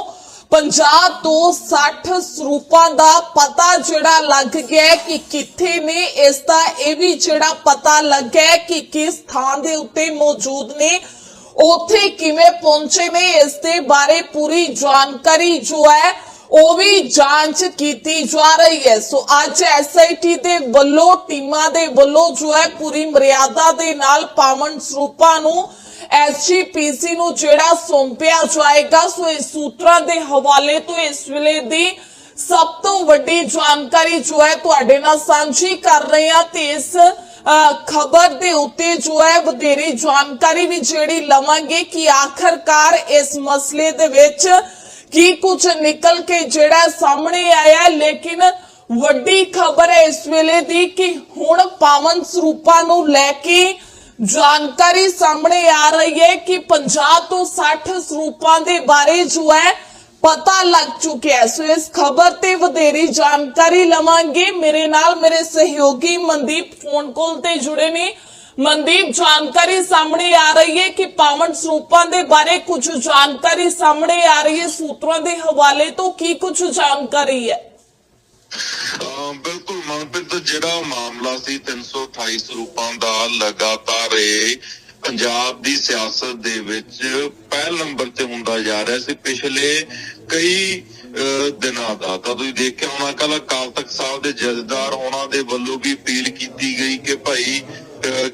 50 ਤੋਂ 60 ਸਰੂਪਾਂ ਦਾ ਪਤਾ ਜਿਹੜਾ ਲੱਗ ਗਿਆ ਕਿ ਕਿੱਥੇ ਨੇ। ਇਸ ਦਾ ਇਹ ਵੀ ਜਿਹੜਾ ਪਤਾ ਲੱਗਿਆ ਕਿ ਕਿਸ ਥਾਂ ਦੇ ਉੱਤੇ ਮੌਜੂਦ ਨੇ। ਉੱਥੇ ਕਿਵੇਂ ਪਹੁੰਚੇ ਨੇ, ਇਸ ਦੇ ਬਾਰੇ ਪੂਰੀ ਜਾਣਕਾਰੀ ਜੋ ਹੈ ਉਹ ਵੀ ਜਾਂਚ ਕੀਤੀ ਜਾ ਰਹੀ ਹੈ। ਸੋ ਅੱਜ ਐਸਆਈਟੀ ਦੇ ਵੱਲੋਂ, ਟੀਮਾਂ ਦੇ ਵੱਲੋਂ ਜੋ ਹੈ ਪੂਰੀ ਮਰਿਆਦਾ ਦੇ ਨਾਲ ਪਾਵਨ ਸਰੂਪਾਂ ਨੂੰ ਐਸਜੀਪੀਸੀ ਨੂੰ ਜਿਹੜਾ ਸੌਂਪਿਆ ਜਾਏਗਾ। ਸੋ ਇਸ ਸੂਤਰਾਂ ਦੇ ਹਵਾਲੇ ਤੋਂ ਇਸ ਵੇਲੇ ਦੀ ਸਭ ਤੋਂ ਵੱਡੀ ਜਾਣਕਾਰੀ ਜੋ ਹੈ ਤੁਹਾਡੇ ਨਾਲ ਸਾਂਝੀ ਕਰ ਰਹੇ ਹਾਂ ਤੇ ਇਸ ਖਬਰ ਦੇ ਉੱਤੇ ਜੋ ਹੈ ਵਧੇਰੇ ਜਾਣਕਾਰੀ ਵੀ ਜਿਹੜੀ ਲਵਾਂਗੇ ਕਿ ਆਖਰਕਾਰ ਇਸ ਮਸਲੇ ਦੇ ਵਿੱਚ ਕੀ ਕੁਝ ਨਿਕਲ ਕੇ ਜਿਹੜਾ ਸਾਹਮਣੇ ਆਇਆ ਲੇਕਿਨ ਵੱਡੀ ਖਬਰ ਹੈ ਇਸ ਵੇਲੇ ਦੀ ਕਿ ਹੁਣ ਪਾਵਨ ਸਰੂਪਾਂ ਨੂੰ ਲੈ ਕੇ ਜਾਣਕਾਰੀ ਸਾਹਮਣੇ ਆ ਰਹੀ ਹੈ ਕਿ 50 ਤੋਂ 60 ਸਰੂਪਾਂ ਦੇ ਬਾਰੇ ਜੋ ਹੈ ਪਤਾ ਲੱਗ ਚੁੱਕਿਆ ਹੈ। ਸੋ ਇਸ ਖਬਰ ਤੇ ਵਧੇਰੀ ਜਾਣਕਾਰੀ ਲਵਾਂਗੇ। ਮੇਰੇ ਨਾਲ ਮੇਰੇ ਸਹਿਯੋਗੀ ਮਨਦੀਪ ਫੋਨ ਕਾਲ ਤੇ ਜੁੜੇ ਨੇ। ਮਨਦੀਪ, ਜਾਣਕਾਰੀ ਸਾਹਮਣੇ ਆ ਰਹੀ ਹੈ ਕਿ ਪਾਵਨ ਸਰੂਪਾਂ ਦੇ ਬਾਰੇ ਕੁਝ ਜਾਣਕਾਰੀ ਸਾਹਮਣੇ ਆ ਰਹੀ ਹੈ। ਸੂਤਰਾਂ ਦੇ ਹਵਾਲੇ ਤੋਂ ਕੀ ਕੁਝ ਜਾਣਕਾਰੀ ਹੈ? ਬਿਲਕੁਲ ਮਨਪ੍ਰੀਤ, ਜਿਹੜਾ ਮਾਮਲਾ ਸੀ 328 ਸਰੂਪਾਂ ਦਾ ਲਗਾਤਾਰ ਪੰਜਾਬ ਦੀ ਸਿਆਸਤ ਦੇ ਵਿੱਚ ਪਹਿਲ ਨੰਬਰ ਤੇ ਹੁੰਦਾ ਜਾ ਰਿਹਾ ਸੀ ਪਿਛਲੇ ਕਈ ਦਿਨਾਂ ਦਾ। ਤਾਂ ਤੁਸੀਂ ਦੇਖਿਆ ਹੋਣਾ ਕੱਲ ਅਕਾਲ ਤਖਤ ਸਾਹਿਬ ਦੇ ਜਥੇਦਾਰ ਉਹਨਾਂ ਦੇ ਵੱਲੋਂ ਵੀ ਅਪੀਲ ਕੀਤੀ ਗਈ ਕਿ ਭਾਈ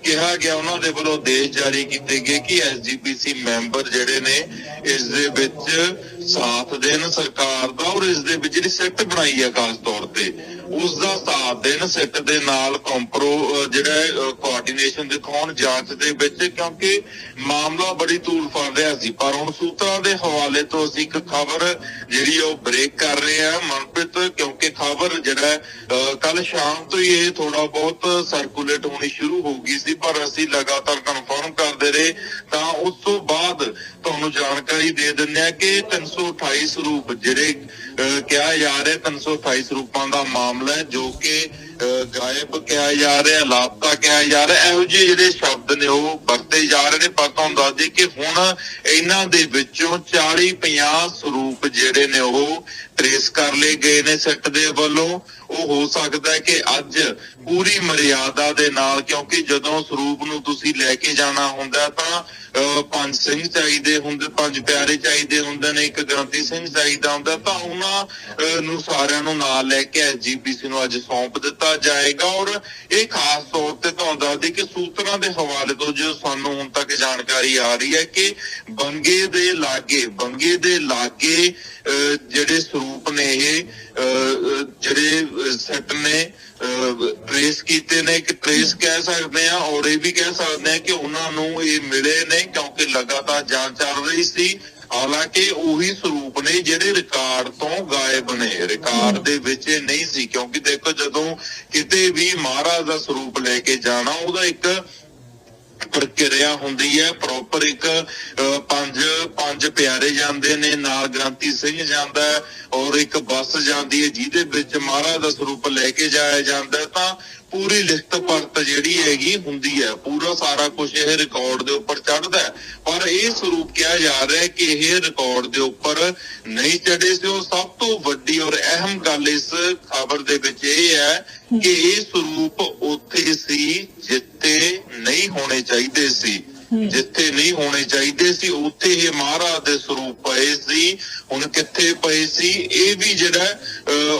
ਕਿਹਾ ਗਿਆ, ਉਹਨਾਂ ਦੇ ਵੱਲੋਂ ਆਦੇਸ਼ ਜਾਰੀ ਕੀਤੇ ਗਏ ਕਿ ਐਸਜੀਪੀਸੀ ਮੈਂਬਰ ਜਿਹੜੇ ਨੇ, ਇਸ ਦੇ ਵਿੱਚ ਸਾਥ ਦੇਣ ਸਰਕਾਰ ਦਾ ਔਰ ਇਸ ਦੇ ਵਿੱਚ ਜਿਹੜੀ ਸਿੱਟ ਬਣਾਈ ਹੈ ਖਾਸ ਤੌਰ ਤੇ, ਉਸ ਦਾ ਸਾਥ ਦੇਣ ਸਿੱਟ ਦੇ ਨਾਲ ਕੰਪਰੋ ਜਿਹੜਾ ਕੋਆਰਡੀਨੇਸ਼ਨ ਦਿਖਾਉਣ ਜਾਂਚ ਦੇ ਵਿੱਚ ਕਿਉਂਕਿ ਮਾਮਲਾ ਬੜੀ ਤੂਲ ਫੜ ਰਿਹਾ ਸੀ। ਪਰ ਹੁਣ ਸੂਤਰਾਂ ਦੇ ਹਵਾਲੇ ਤੋਂ ਅਸੀਂ ਇੱਕ ਖਬਰ ਜਿਹੜੀ ਉਹ ਬ੍ਰੇਕ ਕਰ ਰਹੇ ਹਾਂ ਮਨਪ੍ਰੀਤ, ਕਿਉਂਕਿ ਖਬਰ ਜਿਹੜਾ ਕੱਲ ਸ਼ਾਮ ਤੋਂ ਹੀ ਇਹ ਥੋੜਾ ਬਹੁਤ ਸਰਕੂਲੇਟ ਹੋਣੀ ਸ਼ੁਰੂ ਹੋ ਗਈ ਸੀ, ਪਰ ਅਸੀਂ ਲਗਾਤਾਰ ਕਨਫਰਮ ਕਰਦੇ ਰਹੇ। ਤਾਂ ਉਸ ਤੋਂ ਬਾਅਦ ਤੁਹਾਨੂੰ ਜਾਣਕਾਰੀ ਦੇ ਦਿੰਦੇ ਆ ਕਿ 328 ਸਰੂਪ ਜਿਹੜੇ ਕਿਹਾ ਜਾ ਰਿਹਾ 328 ਸਰੂਪਾਂ ਦਾ ਮਾਮਲਾ ਹੈ, ਜੋ ਕਿ ਗਾਇਬ ਕਿਹਾ ਜਾ ਰਿਹਾ, ਲਾਪਤਾ ਕਿਹਾ ਜਾ ਰਿਹਾ। ਇਹੋ ਜਿਹੇ ਜਿਹੜੇ ਸ਼ਬਦ ਨੇ, ਉਹ ਵਰਤੇ ਜਾ ਰਹੇ ਨੇ, ਪਰ ਤੁਹਾਨੂੰ ਦੱਸ ਕਿ ਹੁਣ ਇਹਨਾਂ ਦੇ ਵਿੱਚੋਂ 40 50 ਸਰੂਪ ਜਿਹੜੇ ਨੇ, ਉਹ ਟ੍ਰੇਸ ਕਰ ਲਏ ਗਏ ਨੇ ਸੈੱਟ ਦੇ ਵੱਲੋਂ। ਉਹ ਹੋ ਸਕਦਾ ਹੈ ਕਿ ਅੱਜ ਪੂਰੀ ਮਰਿਆਦਾ ਦੇ ਨਾਲ, ਕਿਉਂਕਿ ਜਦੋਂ ਸਰੂਪ ਨੂੰ ਤੁਸੀਂ ਲੈ ਕੇ ਜਾਣਾ ਹੁੰਦਾ ਤਾਂ ਪੰਜ ਸਿੰਘ ਚਾਹੀਦੇ ਹੁੰਦੇ ਪੰਜ ਪਿਆਰੇ ਚਾਹੀਦੇ ਹੁੰਦੇ ਨੇ ਇੱਕ ਗ੍ਰੰਥੀ ਸਿੰਘ ਚਾਹੀਦਾ ਹੁੰਦਾ ਤਾਂ ਉਹਨਾਂ ਨੂੰ ਸਾਰਿਆਂ ਨੂੰ ਨਾਲ ਲੈ ਕੇ ਐਸਜੀਪੀਸੀ ਨੂੰ ਅੱਜ ਸੌਂਪ ਦਿੱਤਾ ਜਾਏਗਾ। ਔਰ ਇਹ ਖਾਸ ਤੌਰ ਤੇ ਤੁਹਾਨੂੰ ਦੱਸ ਦਈਏ ਕਿ ਸੂਤਰਾਂ ਦੇ ਹਵਾਲੇ ਤੋਂ ਜੋ ਸਾਨੂੰ ਹੁਣ ਤੱਕ ਜਾਣਕਾਰੀ ਆ ਰਹੀ ਹੈ ਕਿ ਬੰਗੇ ਦੇ ਲਾਗੇ ਬੰਗੇ ਦੇ ਲਾਗੇ ਅਹ, ਜਿਹੜੇ ਸਰੂਪ ਨੇ ਇਹ ਅਹ, ਜਿਹੜੇ ਸੈੱਟ ਨੇ ਟ੍ਰੇਸ ਕੀਤੇ ਨੇ ਕਿ ਟ੍ਰੇਸ ਕਹਿ ਸਕਦੇ ਆ ਔਰ ਇਹ ਵੀ ਕਹਿ ਸਕਦੇ ਆ ਕਿ ਉਹਨਾਂ ਨੂੰ ਇਹ ਮਿਲੇ ਨੇ ਕਿਉਂਕਿ ਲਗਾਤਾਰ ਜਾਂਚ ਚੱਲ ਰਹੀ ਸੀ। ਹਾਲਾਂਕਿ ਉਹੀ ਸਰੂਪ ਨੇ ਜਿਹੜੇ ਰਿਕਾਰਡ ਤੋਂ ਗਾਇਬ ਨੇ। ਰਿਕਾਰਡ ਦੇ ਵਿੱਚ ਇਹ ਨਹੀਂ ਸੀ, ਕਿਉਂਕਿ ਦੇਖੋ ਜਦੋਂ ਕਿਤੇ ਵੀ ਮਹਾਰਾਜ ਦਾ ਸਰੂਪ ਲੈ ਕੇ ਜਾਣਾ, ਉਹਦਾ ਇੱਕ ਪ੍ਰਕਿਰਿਆ ਹੁੰਦੀ ਹੈ ਪ੍ਰੋਪਰ ਇੱਕ ਅਹ, ਪੰਜ ਪੰਜ ਪਿਆਰੇ ਜਾਂਦੇ ਨੇ ਨਾਲ ਗ੍ਰੰਥੀ ਸਿੰਘ ਜਾਂਦਾ ਹੈ ਔਰ ਇੱਕ ਬੱਸ ਜਾਂਦੀ ਹੈ ਜਿਹਦੇ ਵਿੱਚ ਮਹਾਰਾਜ ਦਾ ਸਰੂਪ ਲੈ ਕੇ ਜਾਇਆ ਜਾਂਦਾ ਤਾਂ ਪੂਰੀ ਲਿਖਤ ਪੜਤ ਜਿਹੜੀ ਹੈਗੀ ਹੁੰਦੀ ਹੈ, ਪੂਰਾ ਸਾਰਾ ਕੁਝ ਇਹ ਰਿਕਾਰਡ ਦੇ ਉੱਪਰ ਚੜਦਾ ਪਰ ਇਹ ਸਰੂਪ ਕਿਹਾ ਜਾ ਰਿਹਾ ਹੈ ਕਿ ਇਹ ਰਿਕਾਰਡ ਦੇ ਉੱਪਰ ਨਹੀਂ ਚੜੇ ਸੀ ਉਹ ਸਭ ਤੋਂ ਵੱਡੀ ਔਰ ਅਹਿਮ ਗੱਲ ਇਸ ਖਬਰ ਦੇ ਵਿੱਚ ਇਹ ਹੈ ਕਿ ਇਹ ਸਰੂਪ ਉੱਥੇ ਸੀ, ਜਿੱਥੇ ਨਹੀਂ ਹੋਣੇ ਚਾਹੀਦੇ ਸੀ। ਜਿੱਥੇ ਨਹੀਂ ਹੋਣੇ ਚਾਹੀਦੇ ਸੀ ਉੱਥੇ ਇਹ ਮਹਾਰਾਜ ਦੇ ਸਰੂਪ ਪਏ ਸੀ ਹੁਣ ਕਿੱਥੇ ਪਏ ਸੀ ਇਹ ਵੀ ਜਿਹੜਾ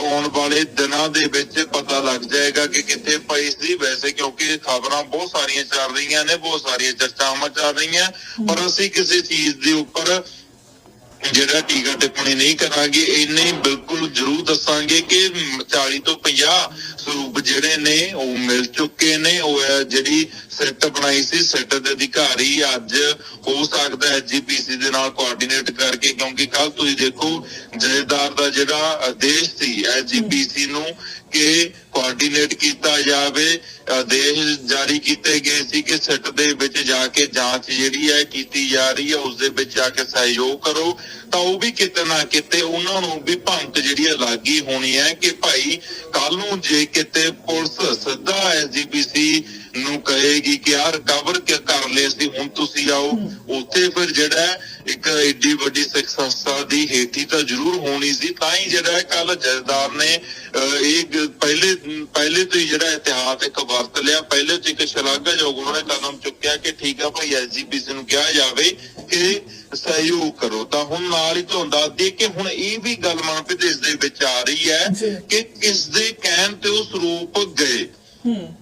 ਆਉਣ ਵਾਲੇ ਦਿਨਾਂ ਦੇ ਵਿੱਚ ਪਤਾ ਲੱਗ ਜਾਏਗਾ ਕਿ ਕਿੱਥੇ ਪਏ ਸੀ। ਵੈਸੇ ਕਿਉਂਕਿ ਖਬਰਾਂ ਬਹੁਤ ਸਾਰੀਆਂ ਚੱਲ ਰਹੀਆਂ ਨੇ ਬਹੁਤ ਸਾਰੀਆਂ ਚਰਚਾਵਾਂ ਚੱਲ ਰਹੀਆਂ ਪਰ ਅਸੀਂ ਕਿਸੇ ਚੀਜ਼ ਦੇ ਉੱਪਰ ਜਿਹੜਾ ਟੀਕਾ ਟਿੱਪਣੀ ਨਹੀਂ ਕਰਾਂਗੇ ਇੰਨੇ ਹੀ ਬਿਲਕੁਲ ਜ਼ਰੂਰ ਦੱਸਾਂਗੇ ਕਿ 40 ਤੋਂ 50 ਸਰੂਪ ਜਿਹੜੇ ਨੇ ਉਹ ਮਿਲ ਚੁੱਕੇ ਨੇ ਉਹ ਹੈ ਜਿਹੜੀ ਸਿੱਟ ਬਣਾਈ ਸੀ ਸਿੱਟ ਦੇ ਅਧਿਕਾਰੀ ਅੱਜ ਹੋ ਸਕਦਾ ਹੈ ਜੀਪੀਸੀ ਦੇ ਨਾਲ ਕੋਆਰਡੀਨੇਟ ਕਰਕੇ, ਕਿਉਂਕਿ ਕੱਲ ਤੁਸੀਂ ਦੇਖੋ, ਜਥੇਦਾਰ ਦਾ ਜਿਹੜਾ ਆਦੇਸ਼ ਸੀ ਐਜੀਪੀਸੀ ਨੂੰ ਕਿ ਕੋਆਰਡੀਨੇਟ ਕੀਤਾ ਜਾਵੇ। ਆਦੇਸ਼ ਜਾਰੀ ਕੀਤੇ ਗਏ ਸੀ ਕਿ ਸਿੱਟ ਦੇ ਵਿੱਚ ਜਾ ਕੇ ਜਾਂਚ ਜਿਹੜੀ ਹੈ ਕੀਤੀ ਜਾ ਰਹੀ ਹੈ ਉਸ ਦੇ ਵਿੱਚ ਜਾ ਕੇ ਸਹਿਯੋਗ ਕਰੋ। ਤਾਂ ਉਹ ਵੀ ਕਿਤੇ ਨਾ ਕਿਤੇ ਉਹਨਾਂ ਨੂੰ ਵੀ ਭੰਤ ਜਿਹੜੀ ਹੈ ਲੱਗੀ ਹੋਣੀ ਹੈ ਕਿ ਭਾਈ ਕੱਲ ਨੂੰ ਜੇ ਕਿਤੇ ਪੁਲਿਸ ਸਿੱਧਾ ਐਸਜੀਪੀਸੀ ਨੂੰ ਕਹੇਗੀ ਕਿ ਯਾਰ ਕਵਰ ਕਿ ਕਰ ਲਏ ਸੀ ਹੁਣ ਤੁਸੀਂ ਆਓ। ਉੱਥੇ ਫਿਰ ਜਿਹੜਾ ਇੱਕ ਏਡੀ ਵੱਡੀ ਸੰਸਥਾ ਦੀ ਹੇਠੀ ਤਾਂ ਜ਼ਰੂਰ ਹੋਣੀ ਸੀ ਤਾਂ ਹੀ ਜਿਹੜਾ ਕੱਲ ਜਥੇਦਾਰ ਨੇ ਇਹ ਪਹਿਲੇ ਪਹਿਲੇ ਤੋਂ ਜਿਹੜਾ ਇਤਿਹਾਸ ਇੱਕ ਵਰਤ ਲਿਆ। ਪਹਿਲੇ ਤੋਂ ਇੱਕ ਸ਼ਲਾਘਾਯੋਗ ਉਹਨਾਂ ਨੇ ਕਦਮ ਚੁੱਕਿਆ ਕਿ ਠੀਕ ਆ ਭਾਈ ਐਸਜੀਪੀਸੀ ਨੂੰ ਕਿਹਾ ਜਾਵੇ ਕਿ ਸਹਿਯੋਗ ਕਰੋ। ਤਾਂ ਹੁਣ ਨਾਲ ਹੀ ਤੁਹਾਨੂੰ ਦੱਸ ਦਈਏ ਕਿ ਹੁਣ ਇਹ ਵੀ ਗੱਲ ਮਨਪ੍ਰੀਤ ਇਸ ਦੇ ਵਿੱਚ ਆ ਰਹੀ ਹੈ। ਕਿ ਕਿਸ ਦੇ ਕਹਿਣ ਤੇ ਉਹ ਸਰੂਪ ਗਏ। ਹੂੰ।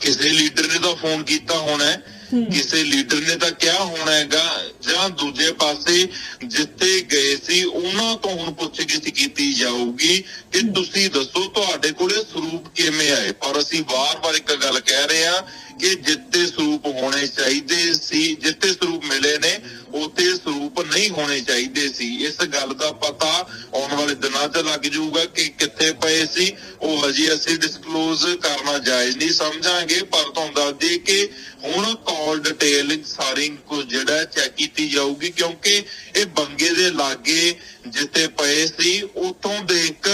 ਕਿਸੇ ਲੀਡਰ ਨੇ ਤਾਂ ਫੋਨ ਕੀਤਾ ਹੋਣਾ ਕਿਸੇ ਲੀਡਰ ਨੇ ਤਾਂ ਕਿਹਾ ਹੋਣਾ ਹੈਗਾ ਜਾਂ ਦੂਜੇ ਪਾਸੇ ਜਿੱਥੇ ਗਏ ਸੀ ਉਹਨਾਂ ਤੋਂ ਹੁਣ ਪੁੱਛਗਿੱਛ ਕੀਤੀ ਜਾਊਗੀ ਕਿ ਤੁਸੀਂ ਦੱਸੋ ਤੁਹਾਡੇ ਕੋਲੇ ਸਰੂਪ ਕਿਵੇਂ ਆਏ। ਪਰ ਅਸੀਂ ਵਾਰ-ਵਾਰ ਇੱਕ ਗੱਲ ਕਹਿ ਰਹੇ ਹਾਂ ਕਿ ਜਿੱਤੇ ਸਰੂਪ ਹੋਣੇ ਚਾਹੀਦੇ ਸੀ, ਜਿੱਤੇ ਸਰੂਪ ਮਿਲੇ ਨੇ, ਉੱਥੇ ਸਰੂਪ ਨਹੀਂ ਹੋਣੇ ਚਾਹੀਦੇ ਸੀ। ਇਸ ਗੱਲ ਦਾ ਪਤਾ ਆਉਣ ਵਾਲੇ ਦਿਨਾਂ 'ਚ ਲੱਗ ਜਾਊਗਾ ਕਿ ਕਿੱਥੇ ਪਏ ਸੀ। ਉਹ ਹਜੇ ਅਸੀਂ ਡਿਸਕਲੋਜ਼ ਕਰਨਾ ਜਾਇਜ਼ ਨਹੀਂ ਸਮਝਾਂਗੇ, ਪਰ ਤੁਹਾਨੂੰ ਦੱਸ ਦਈਏ ਕਿ ਹੁਣ ਕਾਲ ਡਿਟੇਲ ਸਾਰੀ ਕੁਝ ਜਿਹੜਾ ਚੈੱਕ ਕੀਤੀ ਜਾਊਗੀ, ਕਿਉਂਕਿ ਇਹ ਬੰਗੇ ਦੇ ਲਾਗੇ ਜਿੱਥੇ ਪਏ ਸੀ ਉਤੋਂ ਦੇ ਇੱਕ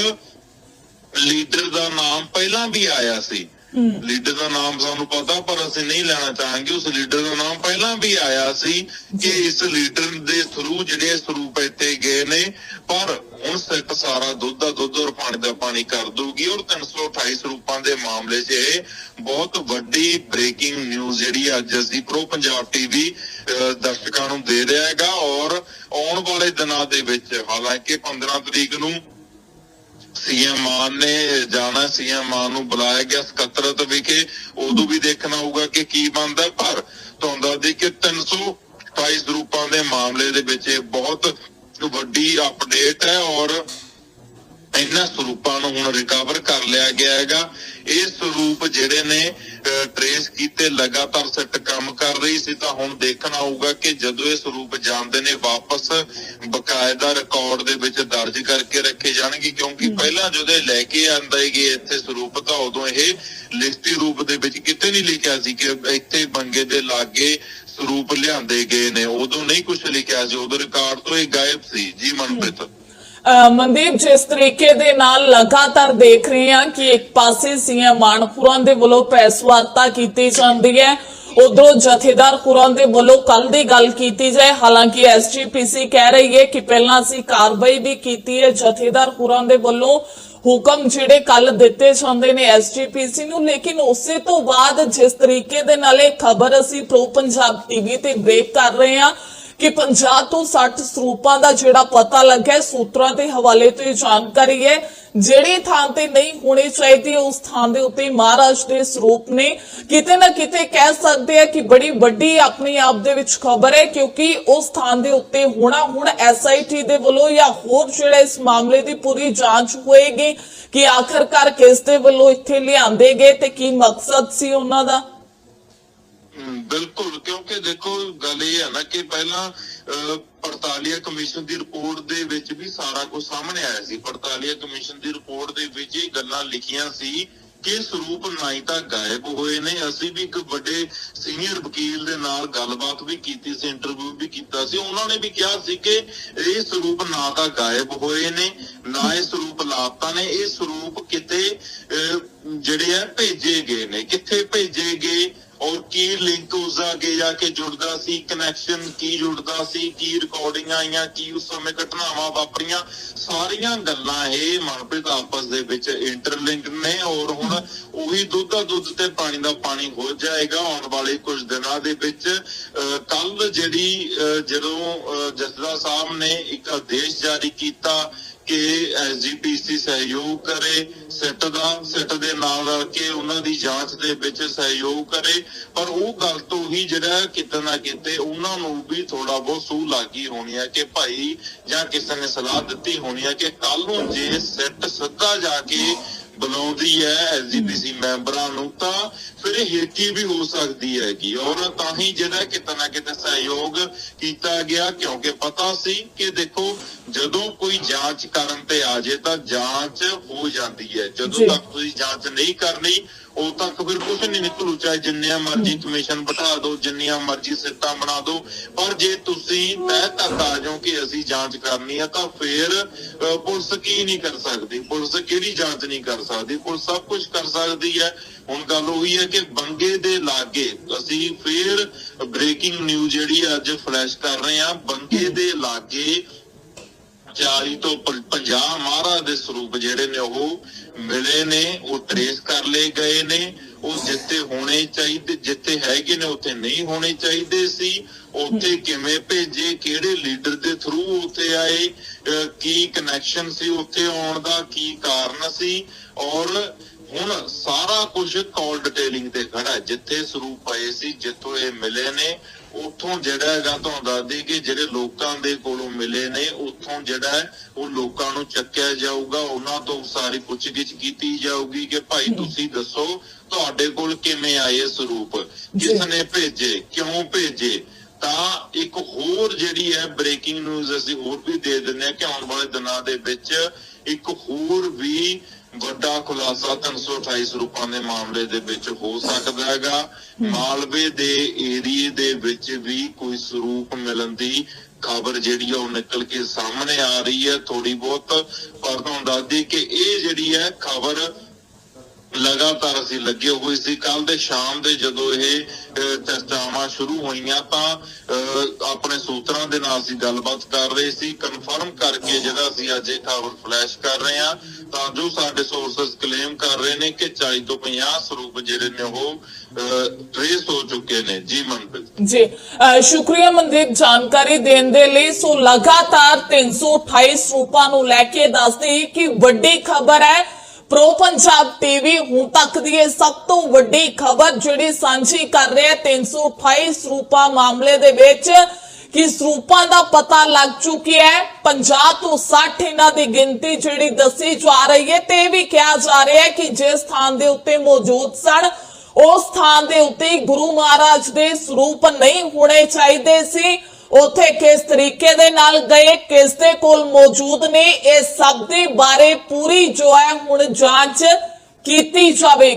ਲੀਡਰ ਦਾ ਨਾਮ ਪਹਿਲਾਂ ਵੀ ਆਇਆ ਸੀ। ਲੀਡਰ ਦਾ ਨਾਮ ਸਾਨੂੰ ਪਤਾ ਪਰ ਅਸੀਂ ਨਹੀਂ ਲੈਣਾ ਚਾਹਾਂਗੇ। ਉਸ ਲੀਡਰ ਦਾ ਨਾਮ ਪਹਿਲਾਂ ਵੀ ਆਇਆ ਸੀ ਕਿ ਇਸ ਲੀਡਰ ਦੇ ਥਰੂ ਜਿਹੜੇ ਸਰੂਪ ਇੱਥੇ ਗਏ ਨੇ ਪਰ ਹੁਣ ਸਿੱਟ ਸਾਰਾ ਦੁੱਧ ਦਾ ਦੁੱਧ ਔਰ ਪਾਣੀ ਦਾ ਪਾਣੀ ਕਰ ਦੂਗੀ ਔਰ 328 ਸਰੂਪਾਂ ਦੇ ਮਾਮਲੇ 'ਚ ਇਹ ਬਹੁਤ ਵੱਡੀ ਬ੍ਰੇਕਿੰਗ ਨਿਊਜ਼ ਜਿਹੜੀ ਅੱਜ ਅਸੀਂ ਪ੍ਰੋ ਪੰਜਾਬ ਟੀਵੀ ਦਰਸ਼ਕਾਂ ਨੂੰ ਦੇ ਰਿਹਾ ਹੈਗਾ। ਔਰ ਆਉਣ ਵਾਲੇ ਦਿਨਾਂ ਦੇ ਵਿੱਚ ਹਾਲਾਂਕਿ 15 ਤਰੀਕ ਨੂੰ ਸੀਐਮ ਮਾਨ ਨੇ ਜਾਣਾ ਸੀਐਮ ਮਾਨ ਨੂੰ ਬੁਲਾਇਆ ਗਿਆ ਸਕੱਤਰਤ ਵਿਖੇ। ਉਦੋਂ ਵੀ ਦੇਖਣਾ ਹੋਊਗਾ ਕਿ ਕੀ ਬਣਦਾ, ਪਰ ਤੁਹਾਨੂੰ ਦੱਸ ਦਈਏ ਕਿ 328 ਰੂਪਾਂ ਦੇ ਮਾਮਲੇ ਦੇ ਵਿੱਚ ਇਹ ਬਹੁਤ ਵੱਡੀ ਅਪਡੇਟ ਹੈ ਔਰ ਇਹਨਾਂ ਸਰੂਪਾਂ ਨੂੰ ਹੁਣ ਰਿਕਵਰ ਕਰ ਲਿਆ ਗਿਆ ਹੈਗਾ। ਇਹ ਸਰੂਪ ਜਿਹੜੇ ਨੇ ਟਰੇਸ ਕੀਤੇ ਲਗਾਤਾਰ ਸੈੱਟ ਕੰਮ ਕਰ ਰਹੀ ਸੀ। ਤਾਂ ਹੁਣ ਦੇਖਣਾ ਹੋਊਗਾ ਕਿ ਜਦੋਂ ਇਹ ਸਰੂਪ ਜਾਂਦੇ ਨੇ ਵਾਪਸ ਬਕਾਇਦਾ ਰਿਕਾਰਡ ਦੇ ਵਿੱਚ ਦਰਜ ਕਰਕੇ ਰੱਖੇ ਜਾਣਗੇ। ਕਿਉਂਕਿ ਪਹਿਲਾਂ ਜਦੋਂ ਇਹ ਲੈ ਕੇ ਆਂਦੇ ਗਏ ਇੱਥੇ ਸਰੂਪ ਤਾਂ ਉਦੋਂ ਇਹ ਲਿਖਤੀ ਰੂਪ ਦੇ ਵਿੱਚ ਕਿਤੇ ਨਹੀਂ ਲਿਖਿਆ ਸੀ ਕਿ ਇੱਥੇ ਬੰਗੇ ਦੇ ਲਾਗੇ ਸਰੂਪ ਲਿਆਂਦੇ ਗਏ ਨੇ। ਉਦੋਂ ਨਹੀਂ ਕੁਝ ਲਿਖਿਆ ਸੀ। ਉਦੋਂ ਰਿਕਾਰਡ ਤੋਂ ਇਹ ਗਾਇਬ ਸੀ। ਜੀ ਮਨਪ੍ਰੀਤ। ਮਨਦੀਪ, ਜਿਸ ਤਰੀਕੇ ਦੇ ਨਾਲ ਲਗਾਤਾਰ ਦੇਖ ਰਹੇ ਹਾਂ ਕਿ ਇੱਕ ਪਾਸੇ ਸੀਐਮ ਮਾਨਪੁਰਾਂ ਦੇ ਵੱਲੋਂ ਪੈਸਵਾਰਤਾ ਕੀਤੀ ਜਾਂਦੀ ਹੈ, ਉਧਰੋਂ ਜਥੇਦਾਰ ਪੁਰਾਂ ਦੇ ਵੱਲੋਂ ਕੱਲ ਦੀ ਗੱਲ ਕੀਤੀ ਜਾਏ, ਹਾਲਾਂਕਿ ਐਸਜੀਪੀਸੀ ਕਹਿ ਰਹੀ ਹੈ ਕਿ ਪਹਿਲਾਂ ਅਸੀਂ ਕਾਰਵਾਈ ਵੀ ਕੀਤੀ ਹੈ, ਜਥੇਦਾਰ ਪੁਰਾਂ ਦੇ ਵੱਲੋਂ ਹੁਕਮ ਜਿਹੜੇ ਕੱਲ ਦਿੱਤੇ ਜਾਂਦੇ ਨੇ ਐਸਜੀਪੀਸੀ ਨੂੰ, ਲੇਕਿਨ ਉਸੇ ਤੋਂ ਬਾਅਦ ਜਿਸ ਤਰੀਕੇ ਦੇ ਨਾਲ ਇਹ ਖਬਰ ਅਸੀਂ ਪ੍ਰੋ ਪੰਜਾਬ ਟੀਵੀ ਤੇ ਬ੍ਰੇਕ ਕਰ ਰਹੇ ਹਾਂ ਕਿ 50 ਤੋਂ 60 ਸਰੂਪਾਂ ਦਾ ਜਿਹੜਾ ਪਤਾ ਲੱਗਾ ਸੂਤਰਾਂ ਦੇ ਹਵਾਲੇ ਤੋਂ ਜਾਣਕਾਰੀ ਹੈ। ਜਿਹੜੀ ਥਾਂ ਤੇ ਨਹੀਂ ਹੋਣੀ ਚਾਹੀਦੀ, ਉਸ ਥਾਂ ਦੇ ਉੱਤੇ ਮਹਾਰਾਜ ਦੇ ਸਰੂਪ ਨੇ ਕਿਤੇ ਨਾ ਕਿਤੇ ਕਹਿ ਸਕਦੇ ਆ ਕਿ ਬੜੀ ਵੱਡੀ ਆਪਣੀ ਆਪ ਦੇ ਵਿੱਚ ਖਬਰ ਹੈ, ਕਿਉਂਕਿ ਉਸ ਥਾਂ ਦੇ ਉੱਤੇ ਹੋਣਾ ਹੁਣ ਐਸਆਈਟੀ ਦੇ ਵੱਲੋਂ ਜਾਂ ਹੋਰ ਜਿਹੜਾ ਇਸ ਮਾਮਲੇ ਦੀ ਪੂਰੀ ਜਾਂਚ ਹੋਏਗੀ ਕਿ ਆਖਰਕਾਰ ਕਿਸ ਦੇ ਵੱਲੋਂ ਇੱਥੇ ਲਿਆਂਦੇ ਗਏ ਤੇ ਕੀ ਮਕਸਦ ਸੀ ਉਹਨਾਂ ਦਾ? ਬਿਲਕੁਲ ਕਿਉਂਕਿ ਦੇਖੋ ਗੱਲ ਇਹ ਹੈ ਨਾ ਕਿ ਪਹਿਲਾਂ ਅਹ, ਪੜਤਾਲੀਆ ਕਮਿਸ਼ਨ ਦੀ ਰਿਪੋਰਟ ਦੇ ਵਿੱਚ ਵੀ ਸਾਰਾ ਕੁਝ ਸਾਹਮਣੇ ਆਇਆ ਸੀ। ਪੜਤਾਲੀਆ ਕਮਿਸ਼ਨ ਦੀ ਰਿਪੋਰਟ ਦੇ ਵਿੱਚ ਇਹ ਗੱਲਾਂ ਲਿਖੀਆਂ ਸੀ ਕਿ ਸਰੂਪ ਨਾ ਹੀ ਤਾਂ ਗਾਇਬ ਹੋਏ ਨੇ। ਅਸੀਂ ਵੀ ਇੱਕ ਵੱਡੇ ਸੀਨੀਅਰ ਵਕੀਲ ਦੇ ਨਾਲ ਗੱਲਬਾਤ ਵੀ ਕੀਤੀ ਸੀ ਇੰਟਰਵਿਊ ਵੀ ਕੀਤਾ ਸੀ। ਉਹਨਾਂ ਨੇ ਵੀ ਕਿਹਾ ਸੀ ਕਿ ਇਹ ਸਰੂਪ ਨਾ ਤਾਂ ਗਾਇਬ ਹੋਏ ਨੇ ਨਾ ਇਹ ਸਰੂਪ ਲਾਪਤਾ ਨੇ। ਇਹ ਸਰੂਪ ਕਿਤੇ ਅਹ, ਜਿਹੜੇ ਆ ਭੇਜੇ ਗਏ ਨੇ। ਕਿੱਥੇ ਭੇਜੇ ਗਏ? ਔਰ ਕੀ ਲਿੰਕ ਉਸਦਾ ਅੱਗੇ ਜਾ ਕੇ ਜੁੜਦਾ ਸੀ ਕਨੈਕਸ਼ਨ ਕੀ ਜੁੜਦਾ ਸੀ ਕੀ ਰਿਕਾਰਡਿੰਗਾਂ ਆਈਆਂ ਕੀ ਉਸ ਸਮੇਂ ਘਟਨਾਵਾਂ ਵਾਪਰੀਆਂ ਸਾਰੀਆਂ ਗੱਲਾਂ ਇਹ ਮਨਪ੍ਰੀਤ ਆਪਸ ਦੇ ਵਿੱਚ ਇੰਟਰਲਿੰਕ ਨੇ ਔਰ ਹੁਣ ਉਹੀ ਦੁੱਧ ਦਾ ਦੁੱਧ ਤੇ ਪਾਣੀ ਦਾ ਪਾਣੀ ਹੋ ਜਾਏਗਾ ਆਉਣ ਵਾਲੇ ਕੁਝ ਦਿਨਾਂ ਦੇ ਵਿੱਚ। ਕੱਲ ਜਿਹੜੀ ਅਹ, ਜਦੋਂ ਅਹ, ਜਸਦਾ ਸਾਹਿਬ ਨੇ ਇੱਕ ਆਦੇਸ਼ ਜਾਰੀ ਕੀਤਾ ਕਿ ਐਸਜੀਪੀਸੀ ਸਹਿਯੋਗ ਕਰੇ, ਸਿੱਟ ਦਾ, ਸਿੱਟ ਦੇ ਨਾਲ ਰਲ ਕੇ ਉਹਨਾਂ ਦੀ ਜਾਂਚ ਦੇ ਵਿੱਚ ਸਹਿਯੋਗ ਕਰੇ। ਪਰ ਉਹ ਗੱਲ ਤੋਂ ਹੀ ਜਿਹੜਾ ਕਿਤੇ ਨਾ ਕਿਤੇ ਉਹਨਾਂ ਨੂੰ ਵੀ ਥੋੜਾ ਬਹੁਤ ਸੂਹ ਲੱਗੀ ਹੋਣੀ ਹੈ ਕਿ ਭਾਈ ਜਾਂ ਕਿਸੇ ਨੇ ਸਲਾਹ ਦਿੱਤੀ ਹੋਣੀ ਹੈ ਕਿ ਕੱਲ ਨੂੰ ਜੇ ਸਿੱਟ ਸਿੱਧਾ ਜਾ ਕੇ ਬੁਲਾਉਂਦੀ ਹੈ ਐਸਜੀਪੀਸੀ ਮੈਂਬਰਾਂ ਨੂੰ ਤਾਂ ਫਿਰ ਹਿਰਕੀ ਵੀ ਹੋ ਸਕਦੀ ਹੈਗੀ ਔਰ ਤਾਂ ਹੀ ਜਿਹੜਾ ਕਿਤੇ ਨਾ ਕਿਤੇ ਸਹਿਯੋਗ ਕੀਤਾ ਗਿਆ ਕਿਉਂਕਿ ਪਤਾ ਸੀ ਕਿ ਦੇਖੋ ਜਦੋਂ ਕੋਈ ਜਾਂਚ ਕਰਨ ਤੇ ਆ ਜੇ ਤਾਂ ਜਾਂਚ ਹੋ ਜਾਂਦੀ ਹੈ। ਜਦੋਂ ਤੱਕ ਤੁਸੀਂ ਜਾਂਚ ਨਹੀਂ ਕਰਨੀ ਉਦੋਂ ਤੱਕ ਫਿਰ ਕੁਝ ਨਹੀਂ ਨਿਕਲੂ ਚਾਹੇ ਜਿੰਨੀਆਂ ਮਰਜ਼ੀ ਕਮਿਸ਼ਨ ਬਿਠਾ ਦਿਓ ਜਿੰਨੀਆਂ ਮਰਜ਼ੀ ਸਿੱਟਾਂ ਬਣਾ ਦਿਓ ਪਰ ਜੇ ਤੁਸੀਂ ਤਹਿ ਤੱਕ ਆ ਜਾਓ ਕਿ ਅਸੀਂ ਜਾਂਚ ਕਰਨੀ ਹੈ ਤਾਂ ਫਿਰ ਪੁਲਿਸ ਕੀ ਨਹੀਂ ਕਰ ਸਕਦੀ? ਪੁਲਿਸ ਕਿਹੜੀ ਜਾਂਚ ਨਹੀਂ ਕਰ ਸਕਦੀ? ਪੁਲਿਸ ਸਭ ਕੁਝ ਕਰ ਸਕਦੀ ਹੈ। ਹੁਣ ਗੱਲ ਉਹੀ ਹੈ ਕਿ ਬੰਗੇ ਦੇ ਲਾਗੇ ਅਸੀਂ ਫਿਰ ਬ੍ਰੇਕਿੰਗ ਨਿਊਜ਼ ਜਿਹੜੀ ਅੱਜ ਫਲੈਸ਼ ਕਰ ਰਹੇ ਹਾਂ ਬੰਗੇ ਦੇ ਲਾਗੇ 40 ਤੋਂ 50 ਮਹਾਰਾਜ ਦੇ ਸਰੂਪ ਜਿਹੜੇ ਨੇ ਉਹ ਮਿਲੇ ਨੇ ਉਹ ਟ੍ਰੇਸ ਕਰ ਲਏ ਗਏ ਨੇ ਉਹ ਜਿੱਥੇ ਹੋਣੇ ਚਾਹੀਦੇ ਜਿੱਥੇ ਹੈਗੇ ਨੇ ਉੱਥੇ ਨਹੀਂ ਹੋਣੇ ਚਾਹੀਦੇ ਸੀ ਉੱਥੇ ਕਿਵੇਂ ਭੇਜੇ ਕਿਹੜੇ ਲੀਡਰ ਦੇ ਥਰੂ ਉੱਥੇ ਆਏ ਕੀ ਕਨੈਕਸ਼ਨ ਸੀ ਉੱਥੇ ਆਉਣ ਦਾ ਕੀ ਕਾਰਨ ਸੀ ਔਰ ਹੁਣ ਸਾਰਾ ਕੁਝ ਕਾਲ ਡਿਟੇਲਿੰਗ ਤੇ ਖੜਾ। ਜਿੱਥੇ ਸਰੂਪ ਪਏ ਸੀ ਜਿੱਥੋਂ ਇਹ ਮਿਲੇ ਨੇ ਉੱਥੋਂ ਜਿਹੜਾ ਹੈਗਾ ਤੁਹਾਨੂੰ ਦੱਸ ਦਈਏ ਕਿ ਜਿਹੜੇ ਲੋਕਾਂ ਦੇ ਕੋਲੋਂ ਮਿਲੇ ਨੇ ਉੱਥੋਂ ਜਿਹੜਾ ਹੈ ਉਹ ਲੋਕਾਂ ਨੂੰ ਚੱਕਿਆ ਜਾਊਗਾ ਉਹਨਾਂ ਤੋਂ ਸਾਰੀ ਪੁੱਛਗਿੱਛ ਕੀਤੀ ਜਾਊਗੀ ਕਿ ਭਾਈ ਤੁਸੀਂ ਦੱਸੋ ਤੁਹਾਡੇ ਕੋਲ ਕਿਵੇਂ ਆਏ ਸਰੂਪ ਕਿਸ ਨੇ ਭੇਜੇ? ਕਿਉਂ ਭੇਜੇ? ਤਾਂ ਇੱਕ ਹੋਰ ਜਿਹੜੀ ਹੈ ਬ੍ਰੇਕਿੰਗ ਨਿਊਜ਼ ਅਸੀਂ ਹੋਰ ਵੀ ਦੇ ਦਿੰਦੇ ਹਾਂ ਕਿ ਆਉਣ ਵਾਲੇ ਦਿਨਾਂ ਦੇ ਵਿੱਚ ਇੱਕ ਹੋਰ ਵੀ ਵੱਡਾ ਖੁਲਾਸਾ 328 ਸਰੂਪਾਂ ਦੇ ਮਾਮਲੇ ਦੇ ਵਿੱਚ ਹੋ ਸਕਦਾ ਹੈਗਾ। ਮਾਲਵੇ ਦੇ ਏਰੀਏ ਦੇ ਵਿੱਚ ਵੀ ਕੋਈ ਸਰੂਪ ਮਿਲਣ ਦੀ ਖਬਰ ਜਿਹੜੀ ਆ ਉਹ ਨਿਕਲ ਕੇ ਸਾਹਮਣੇ ਆ ਰਹੀ ਹੈ ਥੋੜੀ ਬਹੁਤ। ਪਰ ਤੁਹਾਨੂੰ ਦੱਸ ਦਈਏ ਕਿ ਇਹ ਜਿਹੜੀ ਹੈ ਖਬਰ ਲਗਾਤਾਰ ਅਸੀਂ ਲੱਗੇ ਹੋਏ ਸੀ। ਕੱਲ ਦੇ ਸ਼ਾਮ ਦੇ ਜਦੋਂ ਇਹ ਚਰਚਾਵਾਂ ਸ਼ੁਰੂ ਹੋਈਆਂ ਤਾਂ ਆਪਣੇ ਸੂਤਰਾਂ ਦੇ ਨਾਲ ਅਸੀਂ ਗੱਲਬਾਤ ਕਰ ਰਹੇ ਸੀ। ਕਨਫਰਮ ਕਰਕੇ ਜਿਹੜਾ ਅਸੀਂ ਅੱਜ ਇਹ ਖਬਰ ਫਲੈਸ਼ ਕਰ ਰਹੇ ਹਾਂ, ਤਾਂ ਜੋ ਸਾਡੇ ਸੋਰਸਸ ਕਲੇਮ ਕਰ ਰਹੇ ਨੇ ਕਿ 40 ਤੋਂ 50 ਸਰੂਪ ਜਿਹੜੇ ਨੇ ਉਹ ਟ੍ਰੇਸ ਹੋ ਚੁੱਕੇ ਨੇ। ਜੀ ਮਨਪ੍ਰੀਤ। ਜੀ ਸ਼ੁਕਰੀਆ ਮਨਦੀਪ ਜਾਣਕਾਰੀ ਦੇਣ ਦੇ ਲਈ। ਸੋ ਲਗਾਤਾਰ 328 ਸਰੂਪਾਂ ਨੂੰ ਲੈ ਕੇ ਦੱਸਦੇ ਕਿ ਵੱਡੀ ਖਬਰ ਹੈ ਪ੍ਰੋ ਪੰਜਾਬ ਟੀਵੀ ਹੁਣ ਤੱਕ ਦੀ ਇਹ ਸਭ ਤੋਂ ਵੱਡੀ ਖਬਰ ਜਿਹੜੀ ਸਾਂਝੀ ਕਰ ਰਿਹਾ 328 ਸਰੂਪਾਂ ਮਾਮਲੇ ਦੇ ਵਿੱਚ, ਕਿ ਸਰੂਪਾਂ ਦਾ ਪਤਾ ਲੱਗ ਚੁੱਕਿਆ ਹੈ। 50 ਤੋਂ 60 ਇਹਨਾਂ ਦੀ ਗਿਣਤੀ ਜਿਹੜੀ ਦੱਸੀ ਜਾ ਰਹੀ ਹੈ ਤੇ ਇਹ ਵੀ ਕਿਹਾ ਜਾ ਰਿਹਾ ਹੈ ਕਿ ਜਿਸ ਸਥਾਨ ਦੇ ਉੱਤੇ ਮੌਜੂਦ ਸਨ, ਉਸ ਸਥਾਨ ਦੇ ਉੱਤੇ ਗੁਰੂ ਮਹਾਰਾਜ ਦੇ ਸਰੂਪ ਨਹੀਂ ਹੋਣੇ ਚਾਹੀਦੇ ਸੀ। ਉਥੇ ਕਿਸ ਤਰੀਕੇ ਦੇ ਨਾਲ ਗਏ, ਕਿਸ ਦੇ ਕੋਲ ਮੌਜੂਦ ਨੇ, ਇਹ ਸਭ ਦੇ ਬਾਰੇ ਪੂਰੀ ਜੋ ਹੈ ਹੁਣ ਜਾਂਚ ਕੀਤੀ ਜਾਵੇਗੀ।